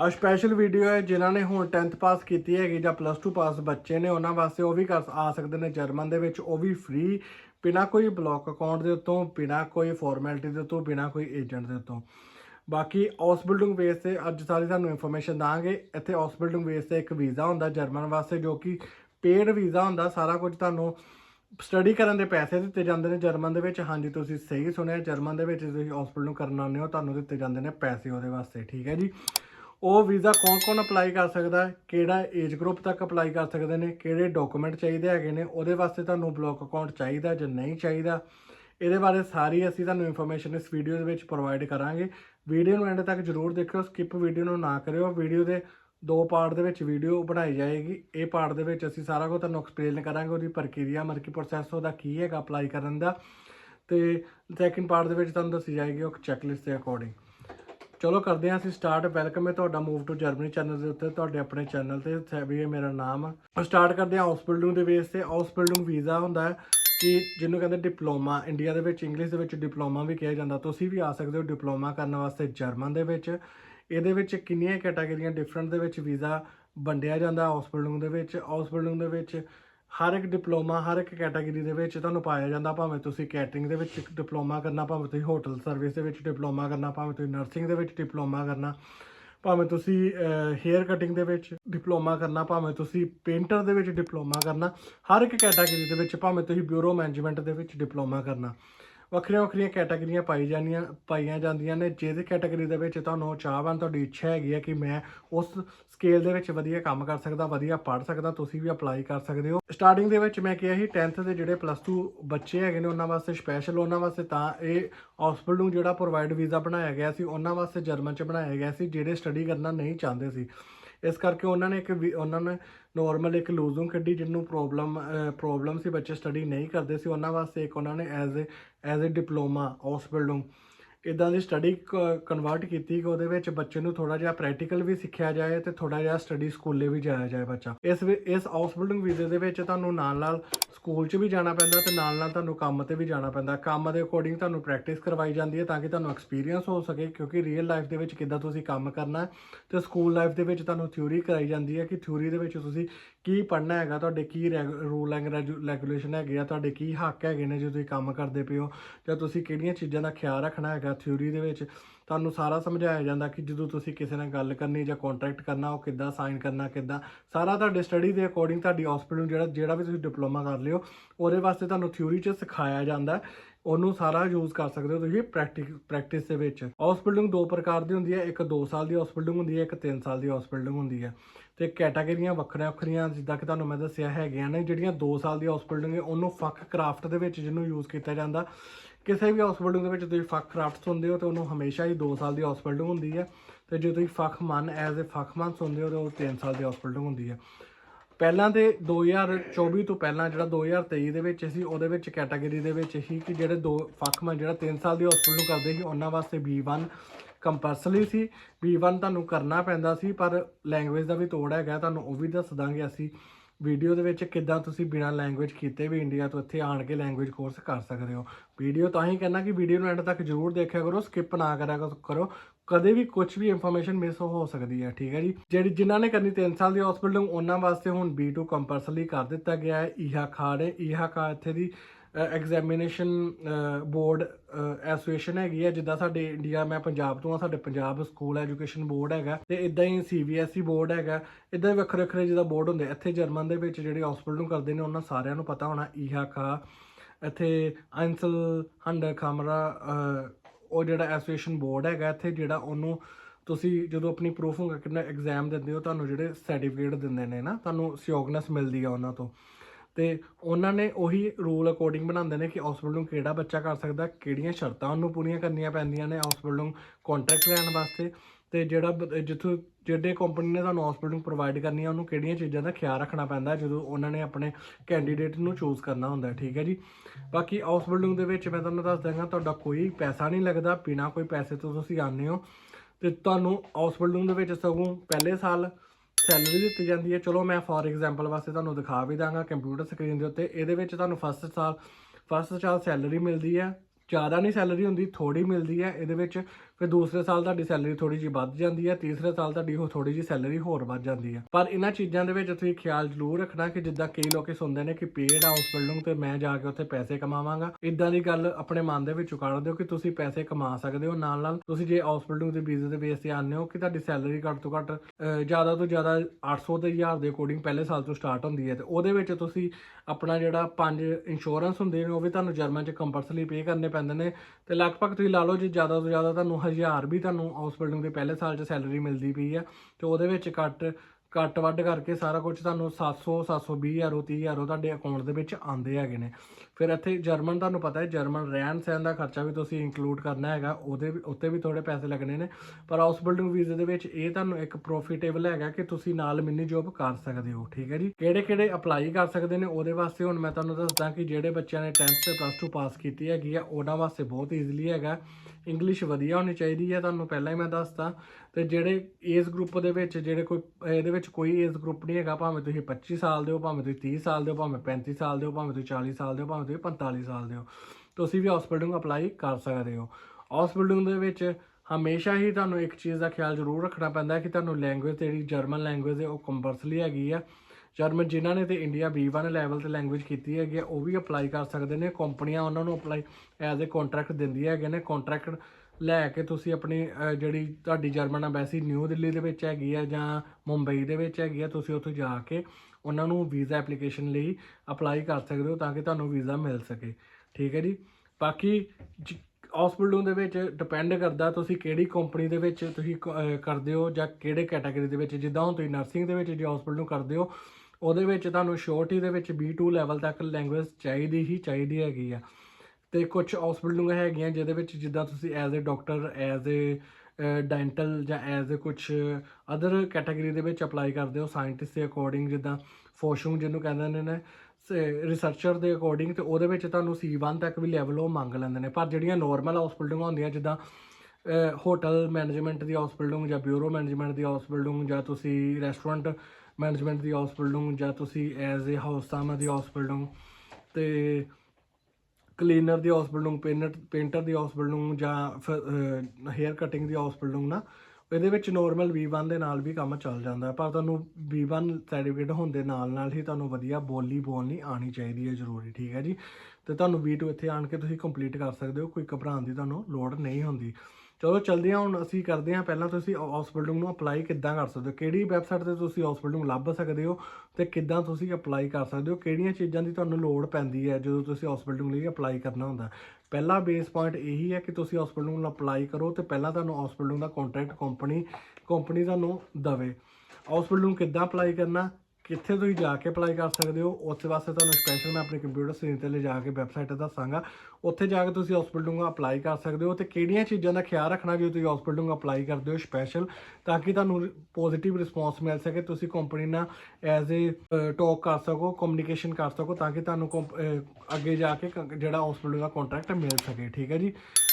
ਆ special video ਹੈ ਜਿਨ੍ਹਾਂ ਨੇ ਹੁਣ 10th ਪਾਸ ਕੀਤੀ ਹੈਗੀ ਜਾਂ ਪਲੱਸ 2 ਪਾਸ ਬੱਚੇ ਨੇ, ਉਹਨਾਂ ਵਾਸਤੇ ਉਹ ਵੀ ਕਰ ਆ ਸਕਦੇ ਨੇ ਜਰਮਨ ਦੇ ਵਿੱਚ, ਉਹ ਵੀ ਫ੍ਰੀ ਬਿਨਾ ਕੋਈ ਬਲੌਕ ਅਕਾਊਂਟ ਦੇ ਉੱਤੋਂ, ਬਿਨਾ ਕੋਈ ਫਾਰਮੈਲਿਟੀ ਦੇ ਉੱਤੋਂ, ਬਿਨਾ ਕੋਈ ਏਜੰਟ ਦੇ ਉੱਤੋਂ। ਬਾਕੀ ਹਾਊਸ ਬਿਲਡਿੰਗ ਬੇਸ ਤੇ ਅੱਜ ਸਾਰੀ ਤੁਹਾਨੂੰ ਇਨਫੋਰਮੇਸ਼ਨ ਦਾਂਗੇ। ਇੱਥੇ ਹਾਊਸ ਬਿਲਡਿੰਗ ਵੇਸ ਤੇ ਇੱਕ ਵੀਜ਼ਾ ਹੁੰਦਾ ਜਰਮਨ ਵਾਸਤੇ, ਜੋ ਕਿ ਪੇਡ ਵੀਜ਼ਾ ਹੁੰਦਾ, ਸਾਰਾ ਕੁਝ ਤੁਹਾਨੂੰ ਸਟੱਡੀ ਕਰਨ ਦੇ ਪੈਸੇ ਦਿੱਤੇ ਜਾਂਦੇ ਨੇ ਜਰਮਨ ਦੇ ਵਿੱਚ। ਹਾਂਜੀ, ਤੁਸੀਂ ਸਹੀ ਸੁਣਿਆ, ਜਰਮਨ ਦੇ ਵਿੱਚ ਤੁਸੀਂ ਹਸਪੀਟਲ ਨੂੰ ਕਰਨ ਆਉਂਦੇ ਹੋ, ਤੁਹਾਨੂੰ ਦਿੱਤੇ ਜਾਂਦੇ ਨੇ ਪੈਸੇ ਉਹਦੇ ਵਾਸਤੇ, ਠੀਕ ਹੈ ਜੀ। ਉਹ ਵੀਜ਼ਾ ਕੌਣ-ਕੌਣ ਅਪਲਾਈ ਕਰ ਸਕਦਾ ਹੈ? ਕਿਹੜਾ ਏਜ ਗਰੁੱਪ ਤੱਕ ਅਪਲਾਈ ਕਰ ਸਕਦੇ ਨੇ? ਕਿਹੜੇ ਡਾਕੂਮੈਂਟ ਚਾਹੀਦੇ ਹੈਗੇ ਨੇ? ਉਹਦੇ ਵਾਸਤੇ ਤੁਹਾਨੂੰ ਬਲੌਕ ਅਕਾਊਂਟ ਚਾਹੀਦਾ ਜਾਂ ਨਹੀਂ ਚਾਹੀਦਾ? ਇਹਦੇ ਬਾਰੇ ਸਾਰੀ ਅਸੀਂ ਤੁਹਾਨੂੰ ਇਨਫੋਰਮੇਸ਼ਨ ਇਸ ਵੀਡੀਓ ਦੇ ਵਿੱਚ ਪ੍ਰੋਵਾਈਡ ਕਰਾਂਗੇ। ਵੀਡੀਓ ਨੂੰ ਐਂਡ ਤੱਕ ਜਰੂਰ ਦੇਖਿਓ ਸਕਿਪ ਵੀਡੀਓ ਨੂੰ ਨਾ ਕਰਿਓ। ਵੀਡੀਓ ਦੇ ਦੋ ਪਾਰਟ ਦੇ ਵਿੱਚ ਵੀਡੀਓ ਬਣਾਈ ਜਾਏਗੀ। ਇਹ ਪਾਰਟ ਦੇ ਵਿੱਚ ਅਸੀਂ ਸਾਰਾ ਕੁਝ ਤੁਹਾਨੂੰ ਐਕਸਪਲੇਨ ਕਰਾਂਗੇ ਉਹਦੀ ਪ੍ਰਕਿਰਿਆ ਮਰਕੀ ਪ੍ਰੋਸੈਸ ਉਹਦਾ ਕੀ ਹੈਗਾ ਅਪਲਾਈ ਕਰਨ ਦਾ। ਤੇ ਸੈਕਿੰਡ ਪਾਰਟ ਦੇ ਵਿੱਚ ਤੁਹਾਨੂੰ ਦੱਸੀ ਜਾਏਗੀ ਉਹ ਚੈੱਕਲਿਸਟ ਦੇ ਅਕੋਰਡਿੰਗ ਚਲੋ ਕਰਦੇ ਹਾਂ ਅਸੀਂ ਸਟਾਰਟ ਵੈਲਕਮ ਹੈ ਤੁਹਾਡਾ ਮੂਵ ਟੂ ਜਰਮਨੀ ਚੈਨਲ ਦੇ ਉੱਤੇ, ਤੁਹਾਡੇ ਆਪਣੇ ਚੈਨਲ ਤੇ। ਸੈਬੀ ਹੈ ਮੇਰਾ ਨਾਮ ਸਟਾਰਟ ਕਰਦੇ ਹਾਂ ਹਾਊਸ ਬਿਲਡਿੰਗ ਦੇ ਬੇਸ ਤੇ। ਹਾਊਸ ਬਿਲਡਿੰਗ ਵੀਜ਼ਾ ਹੁੰਦਾ ਹੈ ਕਿ ਜਿਹਨੂੰ ਕਹਿੰਦੇ ਡਿਪਲੋਮਾ ਇੰਡੀਆ ਦੇ ਵਿੱਚ ਇੰਗਲਿਸ਼ ਦੇ ਵਿੱਚ ਡਿਪਲੋਮਾ ਵੀ ਕਿਹਾ ਜਾਂਦਾ। ਤੁਸੀਂ ਵੀ ਆ ਸਕਦੇ ਹੋ ਡਿਪਲੋਮਾ ਕਰਨ ਵਾਸਤੇ ਜਰਮਨ ਦੇ ਵਿੱਚ। ਇਹਦੇ ਵਿੱਚ ਕਿੰਨੀਆਂ ਕੈਟਾਗਰੀਆਂ ਡਿਫਰੈਂਟ ਦੇ ਵਿੱਚ ਵੀਜ਼ਾ ਵੰਡਿਆ ਜਾਂਦਾ ਹਾਊਸ ਬਿਲਡਿੰਗ ਦੇ ਵਿੱਚ। ਹਾਊਸ ਬਿਲਡਿੰਗ ਦੇ ਵਿੱਚ ਹਰ ਇੱਕ ਡਿਪਲੋਮਾ, ਹਰ ਇੱਕ ਕੈਟਾਗਰੀ ਦੇ ਵਿੱਚ ਤੁਹਾਨੂੰ ਪਾਇਆ ਜਾਂਦਾ, ਭਾਵੇਂ ਤੁਸੀਂ ਕੈਟਰਿੰਗ ਦੇ ਵਿੱਚ ਡਿਪਲੋਮਾ ਕਰਨਾ, ਭਾਵੇਂ ਤੁਸੀਂ ਹੋਟਲ ਸਰਵਿਸ ਦੇ ਵਿੱਚ ਡਿਪਲੋਮਾ ਕਰਨਾ, ਭਾਵੇਂ ਤੁਸੀਂ ਨਰਸਿੰਗ ਦੇ ਵਿੱਚ ਡਿਪਲੋਮਾ ਕਰਨਾ, ਭਾਵੇਂ ਤੁਸੀਂ ਹੇਅਰ ਕਟਿੰਗ ਦੇ ਵਿੱਚ ਡਿਪਲੋਮਾ ਕਰਨਾ, ਭਾਵੇਂ ਤੁਸੀਂ ਪੇਂਟਰ ਦੇ ਵਿੱਚ ਡਿਪਲੋਮਾ ਕਰਨਾ, ਹਰ ਇੱਕ ਕੈਟਾਗਰੀ ਦੇ ਵਿੱਚ ਭਾਵੇਂ ਤੁਸੀਂ ਬਿਊਰੋ ਮੈਨੇਜਮੈਂਟ ਦੇ ਵਿੱਚ ਡਿਪਲੋਮਾ ਕਰਨਾ। ਵੱਖਰੀਆਂ ਵੱਖਰੀਆਂ ਕੈਟਾਗਰੀਆਂ ਪਾਈ ਜਾਂਦੀਆਂ, ਪਾਈਆਂ ਜਾਂਦੀਆਂ ਨੇ, ਜਿਹਦੇ ਕੈਟਾਗਰੀ ਦੇ ਵਿੱਚ ਤੁਹਾਨੂੰ ਚਾਹਵਾਨ ਤੁਹਾਡੀ ਇੱਛਾ ਹੈਗੀ ਹੈ ਕਿ ਮੈਂ ਉਸ ਸਕੇਲ ਦੇ ਵਿੱਚ ਵਧੀਆ ਕੰਮ ਕਰ ਸਕਦਾ, ਵਧੀਆ ਪੜ੍ਹ ਸਕਦਾ, ਤੁਸੀਂ ਵੀ ਅਪਲਾਈ ਕਰ ਸਕਦੇ ਹੋ। ਸਟਾਰਟਿੰਗ ਦੇ ਵਿੱਚ ਮੈਂ ਕਿਹਾ ਸੀ 10th ਦੇ ਜਿਹੜੇ ਪਲੱਸ 2 ਬੱਚੇ ਹੈਗੇ ਨੇ, ਉਹਨਾਂ ਵਾਸਤੇ ਸਪੈਸ਼ਲ ਉਹਨਾਂ ਵਾਸਤੇ ਤਾਂ ਇਹ ਹਸਪੀਟਲ ਨੂੰ ਜਿਹੜਾ ਪ੍ਰੋਵਾਈਡ ਵੀਜ਼ਾ ਬਣਾਇਆ ਗਿਆ ਸੀ, ਉਹਨਾਂ ਵਾਸਤੇ ਜਰਮਨ ਚ ਬਣਾਇਆ ਗਿਆ ਸੀ, ਜਿਹੜੇ ਸਟੱਡੀ ਕਰਨਾ ਨਹੀਂ ਚਾਹੁੰਦੇ ਸੀ। ਇਸ ਕਰਕੇ ਉਹਨਾਂ ਨੇ ਇੱਕ ਵੀ- ਉਹਨਾਂ ਨੇ ਨਾਰਮਲ ਇੱਕ ਲੂਜ਼ਿੰਗ ਕੱਢੀ ਜਿਹਨੂੰ ਪ੍ਰੋਬਲਮ ਪ੍ਰੋਬਲਮ ਸੀ, ਬੱਚੇ ਸਟੱਡੀ ਨਹੀਂ ਕਰਦੇ ਸੀ, ਉਹਨਾਂ ਵਾਸਤੇ ਇੱਕ ਉਹਨਾਂ ਨੇ as a as a diploma hospital ਇਦਾਂ ਦੀ ਸਟੱਡੀ ਕਨਵਰਟ ਕੀਤੀ ਕਿ ਉਹਦੇ ਵਿੱਚ ਬੱਚੇ ਨੂੰ ਥੋੜਾ ਜਿਹਾ ਪ੍ਰੈਕਟੀਕਲ ਵੀ ਸਿੱਖਿਆ ਜਾਏ ਤੇ ਥੋੜਾ ਜਿਹਾ ਸਟੱਡੀ ਸਕੂਲੇ ਵੀ ਜਾਇਆ ਜਾਏ ਬੱਚਾ। ਇਸ ਵਿ- ਇਸ ਹਾਊਸ ਬਿਲਡਿੰਗ ਵੀਜ਼ੇ ਦੇ ਵਿੱਚ ਤੁਹਾਨੂੰ ਨਾਲ ਨਾਲ ਸਕੂਲ 'ਚ ਵੀ ਜਾਣਾ ਪੈਂਦਾ ਤੇ ਨਾਲ ਨਾਲ ਤੁਹਾਨੂੰ ਕੰਮ ਤੇ ਵੀ ਜਾਣਾ ਪੈਂਦਾ। ਕੰਮ ਦੇ ਅਕੋਰਡਿੰਗ ਤੁਹਾਨੂੰ ਪ੍ਰੈਕਟਿਸ ਕਰਵਾਈ ਜਾਂਦੀ ਹੈ ਤਾਂ ਕਿ ਤੁਹਾਨੂੰ ਐਕਸਪੀਰੀਅੰਸ ਹੋ ਸਕੇ ਕਿਉਂਕਿ ਰੀਅਲ ਲਾਈਫ ਦੇ ਵਿੱਚ ਕਿੱਦਾਂ ਤੁਸੀਂ ਕੰਮ ਕਰਨਾ ਹੈ ਤੇ ਸਕੂਲ ਲਾਈਫ ਦੇ ਵਿੱਚ ਤੁਹਾਨੂੰ ਥਿਊਰੀ ਕਰਾਈ ਜਾਂਦੀ ਹੈ ਕਿ ਥਿਊਰੀ ਦੇ ਵਿੱਚ ਤੁਸੀਂ ਕੀ ਪੜ੍ਹਨਾ ਹੈਗਾ, ਤੁਹਾਡੇ ਕੀ ਰੂਲ ਐਂਡ ਰੈਗੂਲੇਸ਼ਨ ਹੈਗੇ ਆ, ਤੁਹਾਡੇ ਕੀ ਹੱਕ ਹੈਗੇ ਨੇ ਜੇ ਤੁਸੀਂ ਕੰਮ ਕਰਦੇ ਪਏ ਹੋ, ਜਾਂ ਤੁਸੀਂ ਕਿਹੜੀਆਂ ਚੀਜ਼ਾਂ ਦਾ ਖਿਆਲ ਰੱਖਣਾ ਹੈਗਾ ਥਿਊਰੀ ਦੇ ਵਿੱਚ? ਤੁਹਾਨੂੰ ਸਾਰਾ ਸਮਝਾਇਆ ਜਾਂਦਾ ਕਿ ਜਦੋਂ ਤੁਸੀਂ ਕਿਸੇ ਨਾਲ ਗੱਲ ਕਰਨੀ ਜਾਂ ਕੰਟਰੈਕਟ ਕਰਨਾ, ਉਹ ਕਿੱਦਾਂ ਸਾਈਨ ਕਰਨਾ, ਕਿੱਦਾਂ? ਸਾਰਾ ਤੁਹਾਡੇ ਸਟੱਡੀ ਦੇ ਅਕੋਰਡਿੰਗ ਤੁਹਾਡੀ ਹਸਪੀਟਲ ਜਿਹੜਾ ਜਿਹੜਾ ਵੀ ਤੁਸੀਂ ਡਿਪਲੋਮਾ ਕਰ ਲਿਓ, ਉਹਦੇ ਵਾਸਤੇ ਤੁਹਾਨੂੰ ਥਿਊਰੀ 'ਚ ਸਿਖਾਇਆ ਜਾਂਦਾ ਉਹਨੂੰ ਸਾਰਾ ਯੂਜ਼ ਕਰ ਸਕਦੇ ਹੋ ਤੁਸੀਂ ਪ੍ਰੈਕਟਿਸ ਪ੍ਰੈਕਟਿਸ ਦੇ ਵਿੱਚ। ਹਸਪੀਟਲਿੰਗ ਦੋ ਪ੍ਰਕਾਰ ਦੀ ਹੁੰਦੀ ਹੈ, ਇੱਕ 2 ਸਾਲ ਦੀ ਹਸਪੀਟਲਿੰਗ ਹੁੰਦੀ ਹੈ, ਇੱਕ 3 ਸਾਲ ਦੀ ਹਸਪੀਟਲਿੰਗ ਹੁੰਦੀ ਹੈ। ਤੇ ਕੈਟਾਗਰੀਆਂ ਵੱਖਰੀਆਂ ਵੱਖਰੀਆਂ, ਜਿੱਦਾਂ ਕਿ ਤੁਹਾਨੂੰ ਮੈਂ ਦੱਸਿਆ ਹੈਗੀਆਂ ਨੇ, ਜਿਹੜੀਆਂ 2 ਸਾਲ ਦੀ ਹਸਪੀਟਲਿੰਗ ਹੈ ਉਹਨੂੰ ਫੱਕ ਕਰਾਫਟ ਦੇ ਵਿੱਚ ਜਿਹਨੂੰ ਯੂਜ਼ ਕੀਤਾ ਜਾਂਦਾ। ਕਿਸੇ ਵੀ ਹਸਪੀਟਲ ਦੇ ਵਿੱਚ ਤੁਸੀਂ ਫੱਕ ਕਰਾਫਟ ਸੁਣਦੇ ਹੋ ਤੇ ਉਹਨੂੰ ਹਮੇਸ਼ਾ ਹੀ 2 ਸਾਲ ਦੀ ਹਸਪੀਟਲ ਹੁੰਦੀ ਹੈ ਤੇ ਜੇ ਤੁਸੀਂ ਫੱਕ ਮਨ ਐਜ਼ ਅ ਫੱਕ ਮਨ ਸੁਣਦੇ ਹੋ ਤੇ ਉਹ 3 ਸਾਲ ਦੀ ਹਸਪੀਟਲ ਹੁੰਦੀ ਹੈ। ਪਹਿਲਾਂ ਤੇ 2024 ਤੋਂ ਪਹਿਲਾਂ ਜਿਹੜਾ 2023 ਦੇ ਵਿੱਚ ਸੀ, ਉਹਦੇ ਵਿੱਚ ਕੈਟਾਗਰੀ ਦੇ ਵਿੱਚ ਸੀ ਕਿ ਜਿਹੜੇ ਦੋ ਫੱਕਮਨ ਜਿਹੜਾ 3 ਸਾਲ ਦੀ ਹਸਪੀਟਲ ਨੂੰ ਕਰਦੇ ਸੀ, ਉਹਨਾਂ ਵਾਸਤੇ B1 ਕੰਪਲਸਰੀ ਸੀ B1 ਤੁਹਾਨੂੰ ਕਰਨਾ ਪੈਂਦਾ ਸੀ, ਪਰ ਲੈਂਗੁਏਜ ਦਾ ਵੀ ਤੋੜ ਹੈਗਾ, ਤੁਹਾਨੂੰ ਉਹ ਵੀ ਦੱਸ ਦਾਂਗੇ ਅਸੀਂ। ਵੀਡੀਓ ਦੇ ਵਿੱਚ ਕਿੱਦਾਂ ਤੁਸੀਂ ਬਿਨਾ ਲੈਂਗੁਏਜ ਕੀਤੇ ਵੀ ਇੰਡੀਆ ਤੋਂ ਇੱਥੇ ਆਣ ਕੇ ਲੈਂਗੁਏਜ ਕੋਰਸ ਕਰ ਸਕਦੇ ਹੋ। ਵੀਡੀਓ ਤਾਂ ਹੀ ਕਹਿੰਦਾ ਕਿ ਵੀਡੀਓ ਨੂੰ ਐਂਡ ਤੱਕ ਜ਼ਰੂਰ ਦੇਖਿਆ ਕਰੋ ਸਕਿਪ ਨਾ ਕਰਿਆ ਕਰੋ- ਕਦੇ ਵੀ ਕੁਝ ਵੀ ਇਨਫੋਰਮੇਸ਼ਨ ਮਿਸ ਹੋ ਸਕਦੀ ਹੈ, ਠੀਕ ਹੈ ਜੀ? ਜਿਹੜੀ ਜਿਨ੍ਹਾਂ ਨੇ ਕਰਨੀ 3 ਸਾਲ ਦੀ ਹਸਪੀਟਲ ਉਹਨਾਂ ਵਾਸਤੇ ਹੁਣ B2 ਕੰਪਲਸਰੀ ਕਰ ਦਿੱਤਾ ਗਿਆ ਹੈ। ਇਹਾ ਖਾੜ ਹੈ ਇਹਾ ਖਾ ਇੱਥੇ ਦੀ ਐਗਜ਼ਾਮੀਨੇਸ਼ਨ ਬੋਰਡ ਐਸੋਸੀਏਸ਼ਨ ਹੈਗੀ ਹੈ ਜਿੱਦਾਂ ਸਾਡੇ ਇੰਡੀਆ ਮੈਂ ਪੰਜਾਬ ਤੋਂ ਆ, ਸਾਡੇ ਪੰਜਾਬ ਸਕੂਲ ਐਜੂਕੇਸ਼ਨ ਬੋਰਡ ਹੈਗਾ। ਤੇ ਇਦਾਂ ਹੀ ਸੀਬੀਐਸਈ ਬੋਰਡ ਹੈਗਾ। ਇਦਾਂ ਹੀ ਵੱਖਰੇ ਵੱਖਰੇ ਜਿਹਦਾ ਬੋਰਡ ਹੁੰਦੇ ਇੱਥੇ ਜਰਮਨ ਦੇ ਵਿੱਚ ਜਿਹੜੇ ਹਸਪੀਟਲ ਨੂੰ ਕਰਦੇ ਨੇ, ਉਹਨਾਂ ਸਾਰਿਆਂ ਨੂੰ ਪਤਾ ਹੋਣਾ ਇਹਾ ਖਾ। ਇੱਥੇ ਅੰਸਲ ਹੰਡਰ ਖਾਮਰਾ ਉਹ ਜਿਹੜਾ ਐਸੋਸੀਏਸ਼ਨ ਬੋਰਡ ਹੈਗਾ ਇੱਥੇ, ਜਿਹੜਾ ਉਹਨੂੰ ਤੁਸੀਂ ਜਦੋਂ ਆਪਣੀ ਪ੍ਰੂਫ ਹੁੰਦਾ ਕਿੰਨਾ ਐਗਜ਼ਾਮ ਦਿੰਦੇ ਹੋ, ਤੁਹਾਨੂੰ ਜਿਹੜੇ ਸਰਟੀਫਿਕੇਟ ਦਿੰਦੇ ਨੇ ਨਾ, ਤੁਹਾਨੂੰ ਸਿਓਗਨੈਸ ਮਿਲਦੀ ਆ ਉਹਨਾਂ ਤੋਂ। ਤੇ ਉਹਨਾਂ ਨੇ ਉਹੀ ਰੂਲ ਅਕੋਰਡਿੰਗ ਬਣਾਉਂਦੇ ਨੇ ਕਿ ਹਸਪੀਟਲ ਨੂੰ ਕਿਹੜਾ ਬੱਚਾ ਕਰ ਸਕਦਾ, ਕਿਹੜੀਆਂ ਸ਼ਰਤਾਂ ਉਹਨੂੰ ਪੂਰੀਆਂ ਕਰਨੀਆਂ ਪੈਂਦੀਆਂ ਨੇ ਹਸਪੀਟਲ ਨੂੰ ਕੰਟਰੈਕਟ ਲੈਣ ਵਾਸਤੇ ਤੇ ਜਿਹੜਾ ਬ- ਜਿੱਥੋਂ ਜਿਹੜੇ ਕੰਪਨੀ ਨੇ ਤੁਹਾਨੂੰ ਹਸਪੀਟਲ ਨੂੰ ਪ੍ਰੋਵਾਈਡ ਕਰਨੀ ਹੈ ਉਹਨੂੰ ਕਿਹੜੀਆਂ ਚੀਜ਼ਾਂ ਦਾ ਖਿਆਲ ਰੱਖਣਾ ਪੈਂਦਾ ਜਦੋਂ ਉਹਨਾਂ ਨੇ ਆਪਣੇ ਕੈਂਡੀਡੇਟ ਨੂੰ ਚੂਜ਼ ਕਰਨਾ ਹੁੰਦਾ ਠੀਕ ਹੈ ਜੀ? ਬਾਕੀ ਹਾਊਸ ਦੇ ਵਿੱਚ ਮੈਂ ਤੁਹਾਨੂੰ ਦੱਸ ਦਾਂਗਾ ਤੁਹਾਡਾ ਕੋਈ ਪੈਸਾ ਨਹੀਂ ਲੱਗਦਾ, ਬਿਨਾਂ ਕੋਈ ਪੈਸੇ ਤੋਂ ਤੁਸੀਂ ਆਉਂਦੇ ਹੋ ਤੇ ਤੁਹਾਨੂੰ ਹਾਊਸ ਦੇ ਵਿੱਚ ਸਗੋਂ ਪਹਿਲੇ ਸਾਲ ਸੈਲਰੀ ਦਿੱਤੀ ਜਾਂਦੀ ਹੈ। ਚਲੋ ਮੈਂ ਫੋਰ ਐਗਜ਼ਾਮਪਲ ਵਾਸਤੇ ਤੁਹਾਨੂੰ ਦਿਖਾ ਵੀ ਦਾਂਗਾ ਕੰਪਿਊਟਰ ਸਕਰੀਨ ਦੇ ਉੱਤੇ। ਇਹਦੇ ਵਿੱਚ ਤੁਹਾਨੂੰ ਫਸਟ ਸਾਲ ਫਸਟ ਸਾਲ ਸੈਲਰੀ ਮਿਲਦੀ ਹੈ। ਜ਼ਿਆਦਾ ਨਹੀਂ ਸੈਲਰੀ ਹੁੰਦੀ ਥੋੜੀ ਮਿਲਦੀ ਹੈ। ਇਹਦੇ ਵਿੱਚ ਫਿਰ ਦੂਸਰੇ ਸਾਲ ਤੁਹਾਡੀ ਸੈਲਰੀ ਥੋੜੀ ਜਿਹੀ ਵੱਧ ਜਾਂਦੀ ਹੈ, ਤੀਸਰੇ ਸਾਲ ਤੁਹਾਡੀ ਉਹ ਥੋੜੀ ਜਿਹੀ ਸੈਲਰੀ ਹੋਰ ਵੱਧ ਜਾਂਦੀ ਹੈ। ਪਰ ਇਹਨਾਂ ਚੀਜ਼ਾਂ ਦੇ ਵਿੱਚ ਤੁਸੀਂ ਖਿਆਲ ਜ਼ਰੂਰ ਰੱਖਣਾ ਕਿ ਜਿੱਦਾਂ ਕਈ ਲੋਕੀ ਸੁਣਦੇ ਨੇ ਕਿ ਪੇਡ ਹਾਊਸ ਬਿਲਡਿੰਗ ਤੇ ਮੈਂ ਜਾ ਕੇ ਉੱਥੇ ਪੈਸੇ ਕਮਾਵਾਂਗਾ ਇਦਾਂ ਦੀ ਗੱਲ ਆਪਣੇ ਮਨ ਦੇ ਵਿੱਚ ਕੱਢ ਦਿਓ ਕਿ ਤੁਸੀਂ ਪੈਸੇ ਕਮਾ ਸਕਦੇ ਹੋ। ਨਾਲ ਨਾਲ ਤੁਸੀਂ ਜੇ ਹਾਊਸ ਬਿਲਡਿੰਗ ਦੇ ਬੀਜ਼ਨਸ ਦੇ ਬੇਸ ਤੇ ਆਉਂਦੇ ਹੋ ਕਿ ਤੁਹਾਡੀ ਸੈਲਰੀ ਘੱਟ ਤੋਂ ਘੱਟ ਜ਼ਿਆਦਾ ਤੋਂ ਜ਼ਿਆਦਾ 800 ਤੇ 1000 ਦੇ ਅਕੋਰਡਿੰਗ ਪਹਿਲੇ ਸਾਲ ਤੋਂ ਸਟਾਰਟ ਹੁੰਦੀ ਹੈ ਤੇ ਉਹਦੇ ਵਿੱਚ ਤੁਸੀਂ ਆਪਣਾ ਜਿਹੜਾ ਪੰਜ ਇੰਸ਼ੋਰੈਂਸ ਹੁੰਦੇ ਨੇ, ਉਹ ਵੀ ਤੁਹਾਨੂੰ ਜਰਮਨ ਚ ਕੰਪਲਸਰੀ ਪੇ ਕਰਨੇ ਪੈਂਦੇ ਨੇ ਤੇ ਲਗਭਗ ਤੁਸੀਂ ਲਾ ਲਓ ਜੇ ਜ਼ਿਆਦਾ ਤੋਂ ਜ਼ਿਆਦਾ ਤੁਹਾਨੂੰ 1000 ਵੀ ਤੁਹਾਨੂੰ ਹਾਊਸ ਬਿਲਡਿੰਗ ਦੇ ਪਹਿਲੇ ਸਾਲ 'ਚ ਸੈਲਰੀ ਮਿਲਦੀ ਪਈ ਹੈ ਤੇ ਉਹਦੇ ਵਿੱਚ ਕੱਟ ਕੱਟ ਵੱਢ ਕਰਕੇ ਸਾਰਾ ਕੁਝ ਤੁਹਾਨੂੰ 700 720 ਹਜ਼ਾਰ 30 ਹਜ਼ਾਰ ਤੁਹਾਡੇ ਅਕਾਊਂਟ ਦੇ ਵਿੱਚ ਆਉਂਦੇ ਹੈਗੇ ਨੇ। ਫਿਰ ਇੱਥੇ ਜਰਮਨ ਤੁਹਾਨੂੰ ਪਤਾ ਹੈ ਜਰਮਨ ਰਹਿਣ ਸਹਿਣ ਦਾ ਖਰਚਾ ਵੀ ਤੁਸੀਂ ਇਨਕਲੂਡ ਕਰਨਾ ਹੈਗਾ, ਉਹਦੇ ਉੱਤੇ ਵੀ ਥੋੜੇ ਪੈਸੇ ਲੱਗਣੇ ਨੇ। ਪਰ ਹਾਊਸ ਬਿਲਡਿੰਗ ਵੀਜ਼ੇ ਦੇ ਵਿੱਚ ਇਹ ਤੁਹਾਨੂੰ ਇੱਕ ਪ੍ਰੋਫਿਟੇਬਲ ਹੈਗਾ ਕਿ ਤੁਸੀਂ ਨਾਲ ਮਿੰਨੀ ਜੋਬ ਕਰ ਸਕਦੇ ਹੋ, ਠੀਕ ਹੈ ਜੀ? ਕਿਹੜੇ ਕਿਹੜੇ ਅਪਲਾਈ ਕਰ ਸਕਦੇ ਨੇ, ਉਹਦੇ ਵਾਸਤੇ ਹੁਣ ਮੈਂ ਤੁਹਾਨੂੰ ਦੱਸਦਾ ਕਿ ਜਿਹੜੇ ਬੱਚਿਆਂ ਨੇ 10th ਤੇ ਪਲੱਸ 2 ਪਾਸ ਕੀਤੀ ਹੈਗੀ ਆ, ਉਹਨਾਂ ਵਾਸਤੇ ਬਹੁਤ ਈਜ਼ੀਲੀ ਹੈਗਾ। ਇੰਗਲਿਸ਼ ਵਧੀਆ ਹੋਣੀ ਚਾਹੀਦੀ ਹੈ, ਤੁਹਾਨੂੰ ਪਹਿਲਾਂ ਹੀ ਮੈਂ ਦੱਸਤਾ। ਤੇ ਜਿਹੜੇ ਏਜ ਗਰੁੱਪ ਦੇ ਵਿੱਚ, ਜਿਹੜੇ ਕੋਈ, ਇਹਦੇ ਵਿੱਚ ਕੋਈ ਏਜ ਗਰੁੱਪ ਨਹੀਂ ਹੈਗਾ, ਭਾਵੇਂ ਤੁਸੀਂ 25 ਸਾਲ ਦੇ ਹੋ, ਭਾਵੇਂ ਤੁਸੀਂ 30 ਸਾਲ ਦੇ ਹੋ, ਭਾਵੇਂ 35 ਸਾਲ ਦੇ ਹੋ, ਭਾਵੇਂ ਤੁਸੀਂ 40 ਸਾਲ ਦੇ ਹੋ, ਭਾਵੇਂ ਤੁਸੀਂ 45 ਸਾਲ ਦੇ ਹੋ, ਤੁਸੀਂ ਵੀ ਹਾਊਸ ਬਿਲਡਿੰਗ ਅਪਲਾਈ ਕਰ ਸਕਦੇ ਹੋ। ਹਾਊਸ ਦੇ ਵਿੱਚ ਹਮੇਸ਼ਾ ਹੀ ਤੁਹਾਨੂੰ ਇੱਕ ਚੀਜ਼ ਦਾ ਖਿਆਲ ਜ਼ਰੂਰ ਰੱਖਣਾ ਪੈਂਦਾ ਹੈ ਕਿ ਤੁਹਾਨੂੰ ਲੈਂਗੁਏਜ ਜਿਹੜੀ ਜਰਮਨ ਲੈਂਗੁਏਜ ਹੈ, ਉਹ ਕੰਪਲਸਰੀ ਹੈਗੀ ਆ। ਜਰਮਨ ਜਿਨ੍ਹਾਂ ਨੇ ਤੇ ਇੰਡੀਆ B1 ਲੈਵਲ ਤੇ ਲੈਂਗੁਏਜ ਕੀਤੀ ਹੈਗੀ ਆ, ਉਹ ਵੀ ਅਪਲਾਈ ਕਰ ਸਕਦੇ ਨੇ। ਕੰਪਨੀਆਂ ਉਹਨਾਂ ਨੂੰ ਅਪਲਾਈ ਐਜ਼ ਅ ਕੰਟਰੈਕਟ ਦਿੰਦੀਆਂ ਹੈਗੇ ਨੇ। ਕੰਟਰੈਕਟ ਲੈ ਕੇ ਤੁਸੀਂ ਆਪਣੀ ਜਿਹੜੀ ਤੁਹਾਡੀ ਜਰਮਨ ਐਮਬੈਸੀ ਨਿਊ ਦਿੱਲੀ ਦੇ ਵਿੱਚ ਹੈਗੀ ਆ ਜਾਂ ਮੁੰਬਈ ਦੇ ਵਿੱਚ ਹੈਗੀ ਆ, ਤੁਸੀਂ ਉੱਥੇ ਜਾ ਕੇ ਉਹਨਾਂ ਨੂੰ ਵੀਜ਼ਾ ਐਪਲੀਕੇਸ਼ਨ ਲਈ ਅਪਲਾਈ ਕਰ ਸਕਦੇ ਹੋ ਤਾਂ ਕਿ ਤੁਹਾਨੂੰ ਵੀਜ਼ਾ ਮਿਲ ਸਕੇ। ਠੀਕ ਹੈ ਜੀ? ਬਾਕੀ ਹਸਪੀਟਲ ਦੇ ਵਿੱਚ ਡਿਪੈਂਡ ਕਰਦਾ ਤੁਸੀਂ ਕਿਹੜੀ ਕੰਪਨੀ ਦੇ ਵਿੱਚ ਤੁਸੀਂ ਕ- ਕਰਦੇ ਹੋ ਜਾਂ ਕਿਹੜੇ ਕੈਟਾਗਰੀ ਦੇ ਵਿੱਚ। ਜਿੱਦਾਂ ਹੁਣ ਤੁਸੀਂ ਨਰਸਿੰਗ ਦੇ ਵਿੱਚ ਜੇ ਹਸਪੀਟਲ ਨੂੰ ਕਰਦੇ ਹੋ ਉਹਦੇ ਵਿੱਚ ਤੁਹਾਨੂੰ ਸ਼ੋਰਟੀ ਦੇ ਵਿੱਚ B2 ਲੈਵਲ ਤੱਕ ਲੈਂਗੁਏਜ ਚਾਹੀਦੀ ਹੀ ਚਾਹੀਦੀ ਹੈਗੀ ਆ। ਤੇ ਕੁਝ ਹਸਪੀਟਲ ਹੈਗੀਆਂ ਜਿਹਦੇ ਵਿੱਚ ਜਿੱਦਾਂ ਤੁਸੀਂ as a doctor as a dental ਜਾਂ ਐਜ਼ ਅ ਕੁਝ ਅਦਰ ਕੈਟਾਗਰੀ ਦੇ ਵਿੱਚ ਅਪਲਾਈ ਕਰਦੇ ਹੋ ਸਾਇੰਟਿਸਟ ਦੇ ਅਕੋਰਡਿੰਗ ਜਿੱਦਾਂ ਫੋਸ਼ੂੰਗ ਜਿਹਨੂੰ ਕਹਿੰਦੇ ਨੇ ਨੇ ਰਿਸਰਚਰ ਦੇ ਅਕੋਰਡਿੰਗ ਤੇ ਉਹਦੇ ਵਿੱਚ ਤੁਹਾਨੂੰ C1 ਤੱਕ ਵੀ ਲੈਵਲ ਉਹ ਮੰਗ ਲੈਂਦੇ ਨੇ। ਪਰ ਜਿਹੜੀਆਂ ਨਾਰਮਲ ਹਸਪੀਟਲਾਂ ਹੁੰਦੀਆਂ ਜਿੱਦਾਂ ਹੋਟਲ ਮੈਨੇਜਮੈਂਟ ਦੀ ਹਸਪੀਟਲ ਜਾਂ ਬਿਊਰੋ ਮੈਨੇਜਮੈਂਟ ਦੀ ਹਸਪੀਟਲ ਜਾਂ ਤੁਸੀਂ ਰੈਸਟੋਰੈਂਟ ਮੈਨੇਜਮੈਂਟ ਦੀ ਹਸਪੀਟਲ ਜਾਂ ਤੁਸੀਂ ਐਜ਼ ਅ ਹਾਊਸ ਸਾਮਾ ਦੀ ਹਸਪੀਟਲ ਤੇ ਕਲੀਨਰ ਦੀ ਹਸਪੀਟਲ ਪੇਂਟਰ ਪੇਂਟਰ ਦੀ ਹਸਪੀਟਲ ਜਾਂ ਹੇਅਰ ਕਟਿੰਗ ਦੀ ਹਸਪੀਟਲ ਨਾ, ਇਹਦੇ ਵਿੱਚ ਨਾਰਮਲ V1 ਦੇ ਨਾਲ ਵੀ ਕੰਮ ਚੱਲ ਜਾਂਦਾ ਪਰ ਤੁਹਾਨੂੰ V1 ਸਰਟੀਫਿਕੇਟ ਹੋਣ ਦੇ ਨਾਲ ਨਾਲ ਹੀ ਤੁਹਾਨੂੰ ਵਧੀਆ ਬੋਲੀ ਬੋਲਣੀ ਆਣੀ ਚਾਹੀਦੀ ਹੈ, ਜ਼ਰੂਰੀ, ਠੀਕ ਹੈ ਜੀ। ਤੇ ਤੁਹਾਨੂੰ V2 ਇੱਥੇ ਆਣ ਕੇ ਤੁਸੀਂ ਕੰਪਲੀਟ ਕਰ ਸਕਦੇ ਹੋ, ਕੋਈ ਘਬਰਾਉਣ ਦੀ ਤੁਹਾਨੂੰ ਲੋੜ ਨਹੀਂ ਹੁੰਦੀ। ਚਲੋ ਚਲਦੇ ਹਾਂ, ਹੁਣ ਅਸੀਂ ਕਰਦੇ ਹਾਂ, ਪਹਿਲਾਂ ਤੁਸੀਂ ਹਸਪੀਟਲ ਨੂੰ ਅਪਲਾਈ ਕਿੱਦਾਂ ਕਰ ਸਕਦੇ ਹੋ? ਕਿਹੜੀ ਵੈਬਸਾਈਟ ਤੇ ਤੁਸੀਂ ਹਸਪੀਟਲ ਨੂੰ ਲੱਭ ਸਕਦੇ ਹੋ ਤੇ ਕਿੱਦਾਂ ਤੁਸੀਂ ਅਪਲਾਈ ਕਰ ਸਕਦੇ ਹੋ? ਕਿਹੜੀਆਂ ਚੀਜ਼ਾਂ ਦੀ ਤੁਹਾਨੂੰ ਲੋੜ ਪੈਂਦੀ ਹੈ ਜਦੋਂ ਤੁਸੀਂ ਹਸਪੀਟਲ ਲਈ ਅਪਲਾਈ ਕਰਨਾ ਹੁੰਦਾ? ਪਹਿਲਾ ਬੇਸ ਪੁਆਇੰਟ ਇਹੀ ਹੈ ਕਿ ਤੁਸੀਂ ਹਸਪੀਟਲ ਨੂੰ ਅਪਲਾਈ ਕਰੋ ਤੇ ਪਹਿਲਾਂ ਤੁਹਾਨੂੰ ਹਸਪੀਟਲ ਦਾ ਕੰਟਰੈਕਟ ਕੰਪਨੀ ਕੰਪਨੀ ਤੁਹਾਨੂੰ ਦਵੇ। ਹਸਪੀਟਲ ਨੂੰ ਕਿੱਦਾਂ ਅਪਲਾਈ ਕਰਨਾ? ਕਿੱਥੇ ਤੁਸੀਂ ਜਾ ਕੇ ਅਪਲਾਈ ਕਰ ਸਕਦੇ ਹੋ, ਉਸ ਵਾਸਤੇ ਤੁਹਾਨੂੰ ਸਪੈਸ਼ਲ ਮੈਂ ਆਪਣੇ ਕੰਪਿਊਟਰ ਸਕਰੀਨ ਤੇ ਲੈ ਜਾ ਕੇ ਵੈਬਸਾਈਟ ਦੱਸਾਂਗਾ। ਉੱਥੇ ਜਾ ਕੇ ਤੁਸੀਂ ਹਸਪੀਟਲ ਨੂੰ ਅਪਲਾਈ ਕਰ ਸਕਦੇ ਹੋ ਤੇ ਕਿਹੜੀਆਂ ਚੀਜ਼ਾਂ ਦਾ ਖਿਆਲ ਰੱਖਣਾ ਜੇ ਤੁਸੀਂ ਹਸਪੀਟਲ ਨੂੰ ਅਪਲਾਈ ਕਰਦੇ ਹੋ ਸਪੈਸ਼ਲ ਤਾਂ ਕਿ ਤੁਹਾਨੂੰ ਪੋਜ਼ਿਟਿਵ ਰਿਸਪੌਂਸ ਮਿਲ ਸਕੇ, ਤੁਸੀਂ ਕੰਪਨੀ ਨਾਲ ਐਜ਼ ਅ ਟਾਕ ਕਰ ਸਕੋ ਕਮਿਊਨੀਕੇਸ਼ਨ ਕਰ ਸਕੋ, ਤਾਂ ਕਿ ਤੁਹਾਨੂੰ ਕੰਪ- ਅੱਗੇ ਜਾ ਕੇ ਕ- ਜਿਹੜਾ ਹਸਪੀਟਲ ਦਾ ਕੰਟਰੈਕਟ ਮਿਲ ਸਕੇ, ਠੀਕ ਹੈ ਜੀ?